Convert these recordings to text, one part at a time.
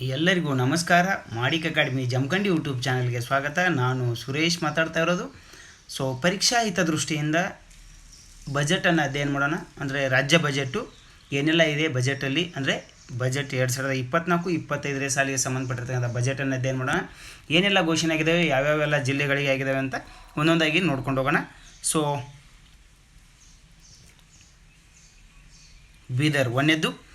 ಎಲ್ಲರಿಗೂ ನಮಸ್ಕಾರ. ಮಾಡಿಕ್ academy Jamkhandi YouTube ಚಾನಲ್ಗೆ ಸ್ವಾಗತ. ನಾನು ಸುರೇಶ್ ಮಾತಾಡ್ತಾ ಇರೋದು. ಸೊ ಪರೀಕ್ಷಾ ಹಿತದೃಷ್ಟಿಯಿಂದ ಬಜೆಟನ್ನು ಅಧ್ಯಯನ ಮಾಡೋಣ. ಅಂದರೆ ರಾಜ್ಯ ಬಜೆಟು ಏನೆಲ್ಲ ಇದೆ ಬಜೆಟಲ್ಲಿ? ಅಂದರೆ ಬಜೆಟ್ ಎರಡು ಸಾವಿರದ ಇಪ್ಪತ್ನಾಲ್ಕು ಇಪ್ಪತ್ತೈದನೇ ಸಾಲಿಗೆ ಸಂಬಂಧಪಟ್ಟಿರ್ತಕ್ಕಂಥ ಬಜೆಟನ್ನು ಅಧ್ಯಯನ ಮಾಡೋಣ. ಏನೆಲ್ಲ ಘೋಷಣೆ ಆಗಿದ್ದಾವೆ ಯಾವ್ಯಾವೆಲ್ಲ ಜಿಲ್ಲೆಗಳಿಗೆ ಆಗಿದ್ದಾವೆ ಅಂತ ಒಂದೊಂದಾಗಿ ನೋಡ್ಕೊಂಡು ಹೋಗೋಣ. ಸೊ ಬೀದರ್ ಒಂದನೇದ್ದು ಆ,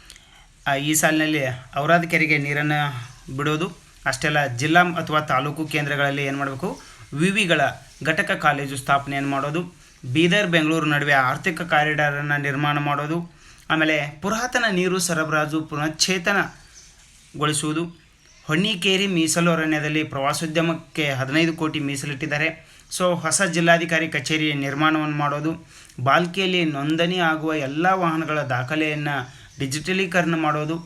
ಈ ಸಾಲಿನಲ್ಲಿ ಔರಾದ ಕೆರೆಗೆ ನೀರನ್ನು ಬಿಡೋದು, ಅಷ್ಟೆಲ್ಲ ಜಿಲ್ಲಾ ಅಥವಾ ತಾಲೂಕು ಕೇಂದ್ರಗಳಲ್ಲಿ ಏನು ಮಾಡಬೇಕು? ವಿವಿಗಳ ಘಟಕ ಕಾಲೇಜು ಸ್ಥಾಪನೆಯನ್ನು ಮಾಡೋದು, ಬೀದರ್, ಬೆಂಗಳೂರು ನಡುವೆ ಆರ್ಥಿಕ ಕಾರಿಡಾರನ್ನು ನಿರ್ಮಾಣ ಮಾಡೋದು, ಆಮೇಲೆ ಪುರಾತನ ನೀರು ಸರಬರಾಜು ಪುನಶ್ಚೇತನಗೊಳಿಸುವುದು ಹೊನ್ನಿಕೇರಿ ಮೀಸಲು ಅರಣ್ಯದಲ್ಲಿ ಪ್ರವಾಸೋದ್ಯಮಕ್ಕೆ ಹದಿನೈದು ಕೋಟಿ ಮೀಸಲಿಟ್ಟಿದ್ದಾರೆ. ಸೊ, ಹೊಸ ಜಿಲ್ಲಾಧಿಕಾರಿ ಕಚೇರಿ ನಿರ್ಮಾಣವನ್ನು ಮಾಡೋದು, ಬಾಲ್ಕಿಯಲ್ಲಿ ನೋಂದಣಿ ಆಗುವ ಎಲ್ಲ ವಾಹನಗಳ ದಾಖಲೆಯನ್ನು ಡಿಜಿಟಲೀಕರಣ ಮಾಡೋದು,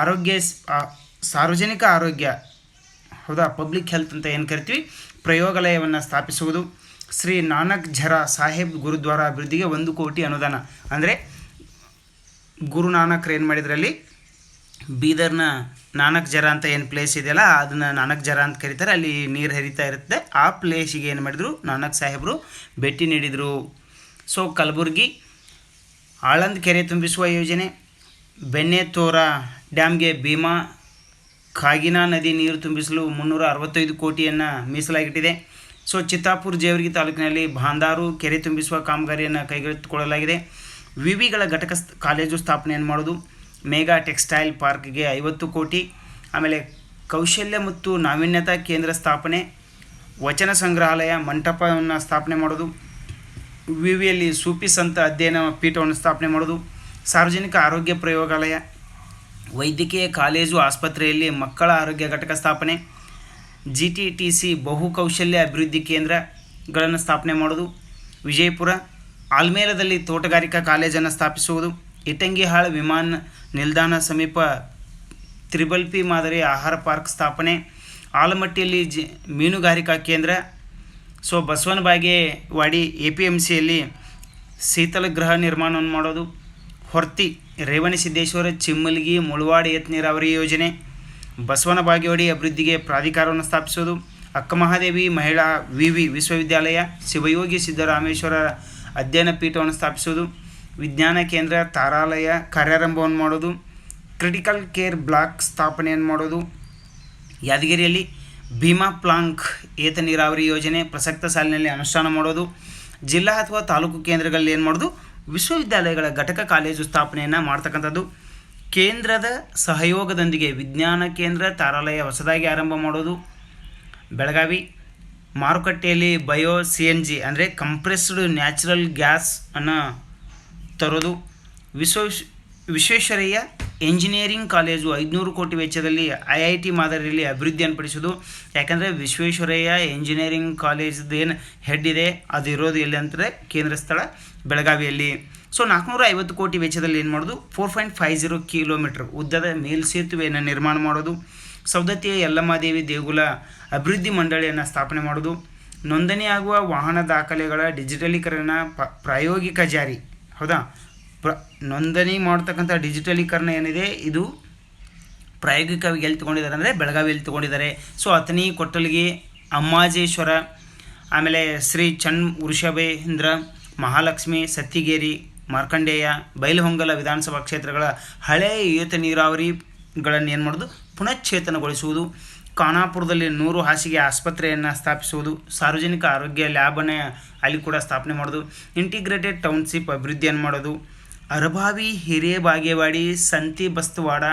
ಆರೋಗ್ಯ ಸಾರ್ವಜನಿಕ ಆರೋಗ್ಯ, ಹೌದಾ ಪಬ್ಲಿಕ್ ಹೆಲ್ತ್ ಅಂತ ಏನು ಕರಿತೀವಿ, ಪ್ರಯೋಗಾಲಯವನ್ನು ಸ್ಥಾಪಿಸುವುದು. ಶ್ರೀ ನಾನಕ್ ಝರಾ ಸಾಹೇಬ್ ಗುರುದ್ವಾರ ಅಭಿವೃದ್ಧಿಗೆ ಒಂದು ಕೋಟಿ ಅನುದಾನ. ಅಂದರೆ ಗುರು ನಾನಕ್ ಏನು ಮಾಡಿದ್ರಲ್ಲಿ, ಬೀದರ್ನ ನಾನಕ್ ಜರ ಅಂತ ಏನು ಪ್ಲೇಸ್ ಇದೆಯಲ್ಲ, ಅದನ್ನು ನಾನಕ್ ಜರ ಅಂತ ಕರೀತಾರೆ, ಅಲ್ಲಿ ನೀರು ಹರಿತಾ ಇರುತ್ತೆ. ಆ ಪ್ಲೇಸಿಗೆ ಏನು ಮಾಡಿದರು, ನಾನಕ್ ಸಾಹೇಬರು ಭೇಟಿ ನೀಡಿದರು. ಸೊ ಕಲಬುರ್ಗಿ, ಆಳಂದ್ ಕೆರೆ ತುಂಬಿಸುವ ಯೋಜನೆ ಬೆಣ್ಣೆತೋರ ಡ್ಯಾಮ್ಗೆ ಭೀಮಾ ಕಾಗಿನಾ ನದಿ ನೀರು ತುಂಬಿಸಲು ಮುನ್ನೂರ ಅರವತ್ತೈದು ಕೋಟಿಯನ್ನು ಮೀಸಲಾಗಿಟ್ಟಿದೆ. ಸೊ, ಚಿತ್ತಾಪುರ ಜೇವರ್ಗಿ ತಾಲೂಕಿನಲ್ಲಿ ಭಾಂದಾರು ಕೆರೆ ತುಂಬಿಸುವ ಕಾಮಗಾರಿಯನ್ನು ಕೈಗೆತ್ತಿಕೊಳ್ಳಲಾಗಿದೆ. ವಿವಿಗಳ ಘಟಕ ಕಾಲೇಜು ಸ್ಥಾಪನೆಯನ್ನು ಮಾಡೋದು ಮೇಗಾ ಟೆಕ್ಸ್ಟೈಲ್ ಪಾರ್ಕ್ಗೆ ಐವತ್ತು ಕೋಟಿ. ಆಮೇಲೆ ಕೌಶಲ್ಯ ಮತ್ತು ನಾವೀನ್ಯತಾ ಕೇಂದ್ರ ಸ್ಥಾಪನೆ. ವಚನ ಸಂಗ್ರಹಾಲಯ, ಮಂಟಪವನ್ನು ಸ್ಥಾಪನೆ ಮಾಡೋದು ವಿವಿಯಲ್ಲಿ ಸೂಫಿ ಸಂತ ಅಧ್ಯಯನ ಪೀಠವನ್ನು ಸ್ಥಾಪನೆ ಮಾಡೋದು ಸಾರ್ವಜನಿಕ ಆರೋಗ್ಯ ಪ್ರಯೋಗಾಲಯ, ವೈದ್ಯಕೀಯ ಕಾಲೇಜು ಆಸ್ಪತ್ರೆಯಲ್ಲಿ ಮಕ್ಕಳ ಆರೋಗ್ಯ ಘಟಕ ಸ್ಥಾಪನೆ ಜಿ ಟಿ ಟಿ ಸಿ ಬಹುಕೌಶಲ್ಯ ಅಭಿವೃದ್ಧಿ ಕೇಂದ್ರಗಳನ್ನು ಸ್ಥಾಪನೆ ಮಾಡೋದು ವಿಜಯಪುರ ಆಲ್ಮೇಲದಲ್ಲಿ ತೋಟಗಾರಿಕಾ ಕಾಲೇಜನ್ನು ಸ್ಥಾಪಿಸುವುದು, ಇಟಂಗಿಹಾಳ ವಿಮಾನ ನಿಲ್ದಾಣ ಸಮೀಪ ತ್ರಿಬಲ್ ಪಿ ಮಾದರಿ ಆಹಾರ ಪಾರ್ಕ್ ಸ್ಥಾಪನೆ, ಆಲಮಟ್ಟಿಯಲ್ಲಿ ಜಿ ಮೀನುಗಾರಿಕಾ ಕೇಂದ್ರ, so Basavana Bagewadi A P M ಸಿಯಲ್ಲಿ ಶೀತಲ ಗೃಹ ನಿರ್ಮಾಣವನ್ನು ಮಾಡೋದು ಹೊರ್ತಿ ರೇವಣಸಿದ್ದೇಶ್ವರ ಚಿಮ್ಮಲ್ಗಿ ಮುಳವಾಡ ಏತ್ ನೀರಾವರಿ ಯೋಜನೆ, ಬಸವನ ಬಾಗೇವಾಡಿ ಅಭಿವೃದ್ಧಿಗೆ ಪ್ರಾಧಿಕಾರವನ್ನು ಸ್ಥಾಪಿಸೋದು ಅಕ್ಕಮಹಾದೇವಿ ಮಹಿಳಾ ವಿವಿ ವಿಶ್ವವಿದ್ಯಾಲಯ, ಶಿವಯೋಗಿ ಸಿದ್ದರಾಮೇಶ್ವರ ಅಧ್ಯಯನ ಪೀಠವನ್ನು ಸ್ಥಾಪಿಸೋದು ವಿಜ್ಞಾನ ಕೇಂದ್ರ ತಾರಾಲಯ ಕಾರ್ಯಾರಂಭವನ್ನು ಮಾಡೋದು ಕ್ರಿಟಿಕಲ್ ಕೇರ್ ಬ್ಲಾಕ್ ಸ್ಥಾಪನೆಯನ್ನು ಮಾಡೋದು ಯಾದಗಿರಿಯಲ್ಲಿ ಭೀಮಾ ಪ್ಲಾಂಕ್ ಏತ ನೀರಾವರಿ ಯೋಜನೆ ಪ್ರಸಕ್ತ ಸಾಲಿನಲ್ಲಿ ಅನುಷ್ಠಾನ ಮಾಡೋದು ಜಿಲ್ಲಾ ಅಥವಾ ತಾಲೂಕು ಕೇಂದ್ರಗಳಲ್ಲಿ ಏನು ಮಾಡೋದು ವಿಶ್ವವಿದ್ಯಾಲಯಗಳ ಘಟಕ ಕಾಲೇಜು ಸ್ಥಾಪನೆಯನ್ನು ಮಾಡ್ತಕ್ಕಂಥದ್ದು. ಕೇಂದ್ರದ ಸಹಯೋಗದೊಂದಿಗೆ ವಿಜ್ಞಾನ ಕೇಂದ್ರ ತಾರಾಲಯ ಹೊಸದಾಗಿ ಆರಂಭ ಮಾಡೋದು. ಬೆಳಗಾವಿ ಮಾರುಕಟ್ಟೆಯಲ್ಲಿ ಬಯೋ ಸಿ ಎನ್ ಜಿ ಅಂದರೆ ಕಂಪ್ರೆಸ್ಡ್ ನ್ಯಾಚುರಲ್ ಗ್ಯಾಸ್ ಅನ್ನು ತರೋದು. ವಿಶ್ವ ವಿಶ್ವೇಶ್ವರಯ್ಯ ಎಂಜಿನಿಯರಿಂಗ್ ಕಾಲೇಜು ಐದುನೂರು ಕೋಟಿ ವೆಚ್ಚದಲ್ಲಿ ಐ ಐ ಟಿ ಮಾದರಿಯಲ್ಲಿ ಅಭಿವೃದ್ಧಿಯನ್ನು ಪಡಿಸೋದು. ಯಾಕಂದರೆ ವಿಶ್ವೇಶ್ವರಯ್ಯ ಎಂಜಿನಿಯರಿಂಗ್ ಕಾಲೇಜ್ದು ಏನು ಹೆಡ್ ಇದೆ, ಅದು ಇರೋದು ಎಲ್ಲಿ ಅಂತಂದರೆ ಕೇಂದ್ರ ಸ್ಥಳ ಬೆಳಗಾವಿಯಲ್ಲಿ. ಸೊ ನಾಲ್ಕುನೂರ ಐವತ್ತು ಕೋಟಿ ವೆಚ್ಚದಲ್ಲಿ ಏನು ಮಾಡೋದು? Four point five zero kilometre ಉದ್ದದ ಮೇಲ್ಸೇತುವೆಯನ್ನು ನಿರ್ಮಾಣ ಮಾಡೋದು. ಸೌದತ್ತಿಯ ಯಲ್ಲಮ್ಮಾದೇವಿ ದೇಗುಲ ಅಭಿವೃದ್ಧಿ ಮಂಡಳಿಯನ್ನು ಸ್ಥಾಪನೆ ಮಾಡೋದು. ನೋಂದಣಿಯಾಗುವ ವಾಹನ ದಾಖಲೆಗಳ ಡಿಜಿಟಲೀಕರಣ ಪ, ಪ್ರಾಯೋಗಿಕ ಜಾರಿ. ಹೌದಾ? ಪ್ರ, ನೋಂದಣಿ ಮಾಡ್ತಕ್ಕಂಥ ಡಿಜಿಟಲೀಕರಣ ಏನಿದೆ? ಇದು ಪ್ರಾಯೋಗಿಕವಾಗಿ ಎಲ್ಲಿ ತೊಗೊಂಡಿದ್ದಾರೆ ಅಂದರೆ ಬೆಳಗಾವಿಯಲ್ಲಿ ತೊಗೊಂಡಿದ್ದಾರೆ. ಸೊ ಅತನಿ ಕೊಟ್ಟಲಿಗೆ, ಅಮ್ಮಾಜೇಶ್ವರ, ಆಮೇಲೆ ಶ್ರೀ ಚನ್ ವೃಷಭೇಂದ್ರ ಮಹಾಲಕ್ಷ್ಮಿ, ಸತ್ತಿಗೇರಿ, ಮಾರ್ಕಂಡೇಯ, ಬೈಲಹೊಂಗಲ ವಿಧಾನಸಭಾ ಕ್ಷೇತ್ರಗಳ ಹಳೆಯ ಏತ ನೀರಾವರಿಗಳನ್ನು ಏನು ಮಾಡೋದು? ಪುನಶ್ಚೇತನಗೊಳಿಸುವುದು ಖಾನಾಪುರದಲ್ಲಿ ನೂರು ಹಾಸಿಗೆ ಆಸ್ಪತ್ರೆಯನ್ನು ಸ್ಥಾಪಿಸುವುದು. ಸಾರ್ವಜನಿಕ ಆರೋಗ್ಯ ಲ್ಯಾಬನ್ನು ಅಲ್ಲಿ ಕೂಡ ಸ್ಥಾಪನೆ ಮಾಡೋದು. ಇಂಟಿಗ್ರೇಟೆಡ್ ಟೌನ್ಶಿಪ್ ಅಭಿವೃದ್ಧಿಯನ್ನು ಮಾಡೋದು. ಅರಭಾವಿ ಹಿರೇಬಾಗೇವಾಡಿ ಸಂತಿ ಬಸ್ತವಾಡ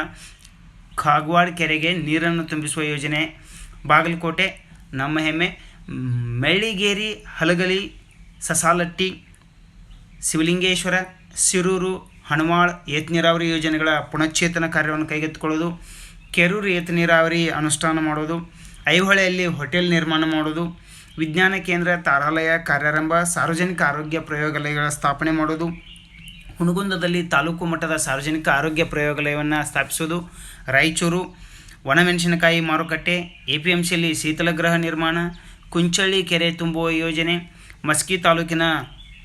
ಕಾಗವಾಡ ಕೆರೆಗೆ ನೀರನ್ನು ತುಂಬಿಸುವ ಯೋಜನೆ. ಬಾಗಲಕೋಟೆ, ನಮ್ಮ ಹೆಮ್ಮೆ ಮೆಳ್ಳಿಗೇರಿ, ಹಲಗಲಿ, ಸಸಾಲಟ್ಟಿ ಶಿವಲಿಂಗೇಶ್ವರ, ಸಿರೂರು ಹಣವಾಳ್ ಏತ ನೀರಾವರಿ ಯೋಜನೆಗಳ ಪುನಶ್ಚೇತನ ಕಾರ್ಯವನ್ನು ಕೈಗೆತ್ತಿಕೊಳ್ಳೋದು, ಕೆರೂರು ಏತ ನೀರಾವರಿ ಅನುಷ್ಠಾನ ಮಾಡೋದು, ಐಹೊಳೆಯಲ್ಲಿ ಹೋಟೆಲ್ ನಿರ್ಮಾಣ ಮಾಡೋದು, ವಿಜ್ಞಾನ ಕೇಂದ್ರ ತಾರಾಲಯ ಕಾರ್ಯಾರಂಭ, ಸಾರ್ವಜನಿಕ ಆರೋಗ್ಯ ಪ್ರಯೋಗಾಲಯಗಳ ಸ್ಥಾಪನೆ ಮಾಡೋದು, ಹುಣಗುಂದದಲ್ಲಿ ತಾಲೂಕು ಮಟ್ಟದ ಸಾರ್ವಜನಿಕ ಆರೋಗ್ಯ ಪ್ರಯೋಗಾಲಯವನ್ನು ಸ್ಥಾಪಿಸೋದು, ರಾಯಚೂರು, ಒಣಮೆಣಸಿನಕಾಯಿ ಮಾರುಕಟ್ಟೆ ಎ ಪಿ ಎಂ ಸಿಯಲ್ಲಿ ಶೀತಲಗೃಹ ನಿರ್ಮಾಣ, ಕುಂಚಳ್ಳಿ ಕೆರೆ ತುಂಬುವ ಯೋಜನೆ, ಮಸ್ಕಿ ತಾಲೂಕಿನ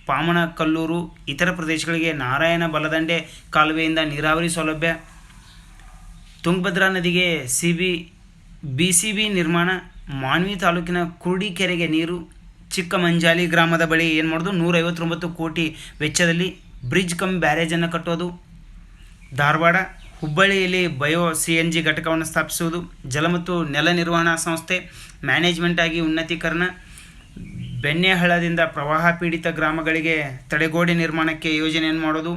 ಪಾಮನಕಲ್ಲೂರು ಇತರ ಪ್ರದೇಶಗಳಿಗೆ ನಾರಾಯಣ ಬಲದಂಡೆ ಕಾಲುವೆಯಿಂದ ನೀರಾವರಿ ಸೌಲಭ್ಯ. ತುಂಗಭದ್ರಾ ನದಿಗೆ ಸಿ ಬಿ ಬಿ ಬಿ ನಿರ್ಮಾಣ. ಮಾನ್ವಿ ತಾಲೂಕಿನ ಕುರುಡಿಕೆರೆಗೆ ನೀರು. ಚಿಕ್ಕಮಂಜಾಲಿ ಗ್ರಾಮದ ಬಳಿ ಏನು ಮಾಡೋದು? ನೂರೈವತ್ತೊಂಬತ್ತು ಕೋಟಿ ವೆಚ್ಚದಲ್ಲಿ ಬ್ರಿಡ್ಜ್ ಕಮ್ ಬ್ಯಾರೇಜನ್ನು ಕಟ್ಟೋದು ಧಾರವಾಡ, ಹುಬ್ಬಳ್ಳಿಯಲ್ಲಿ ಬಯೋ ಸಿ ಎನ್ ಜಿ ಘಟಕವನ್ನು ಸ್ಥಾಪಿಸುವುದು. ಜಲ ಮತ್ತು ನೆಲ ನಿರ್ವಹಣಾ ಸಂಸ್ಥೆ. ಮ್ಯಾನೇಜ್ಮೆಂಟ್ ಆಗಿ ಉನ್ನತೀಕರಣ. ಬೆಣ್ಣೆಹಳ್ಳದಿಂದ ಪ್ರವಾಹ ಪೀಡಿತ ಗ್ರಾಮಗಳಿಗೆ ತಡೆಗೋಡೆ ನಿರ್ಮಾಣಕ್ಕೆ ಯೋಜನೆಯನ್ನು ಮಾಡೋದು?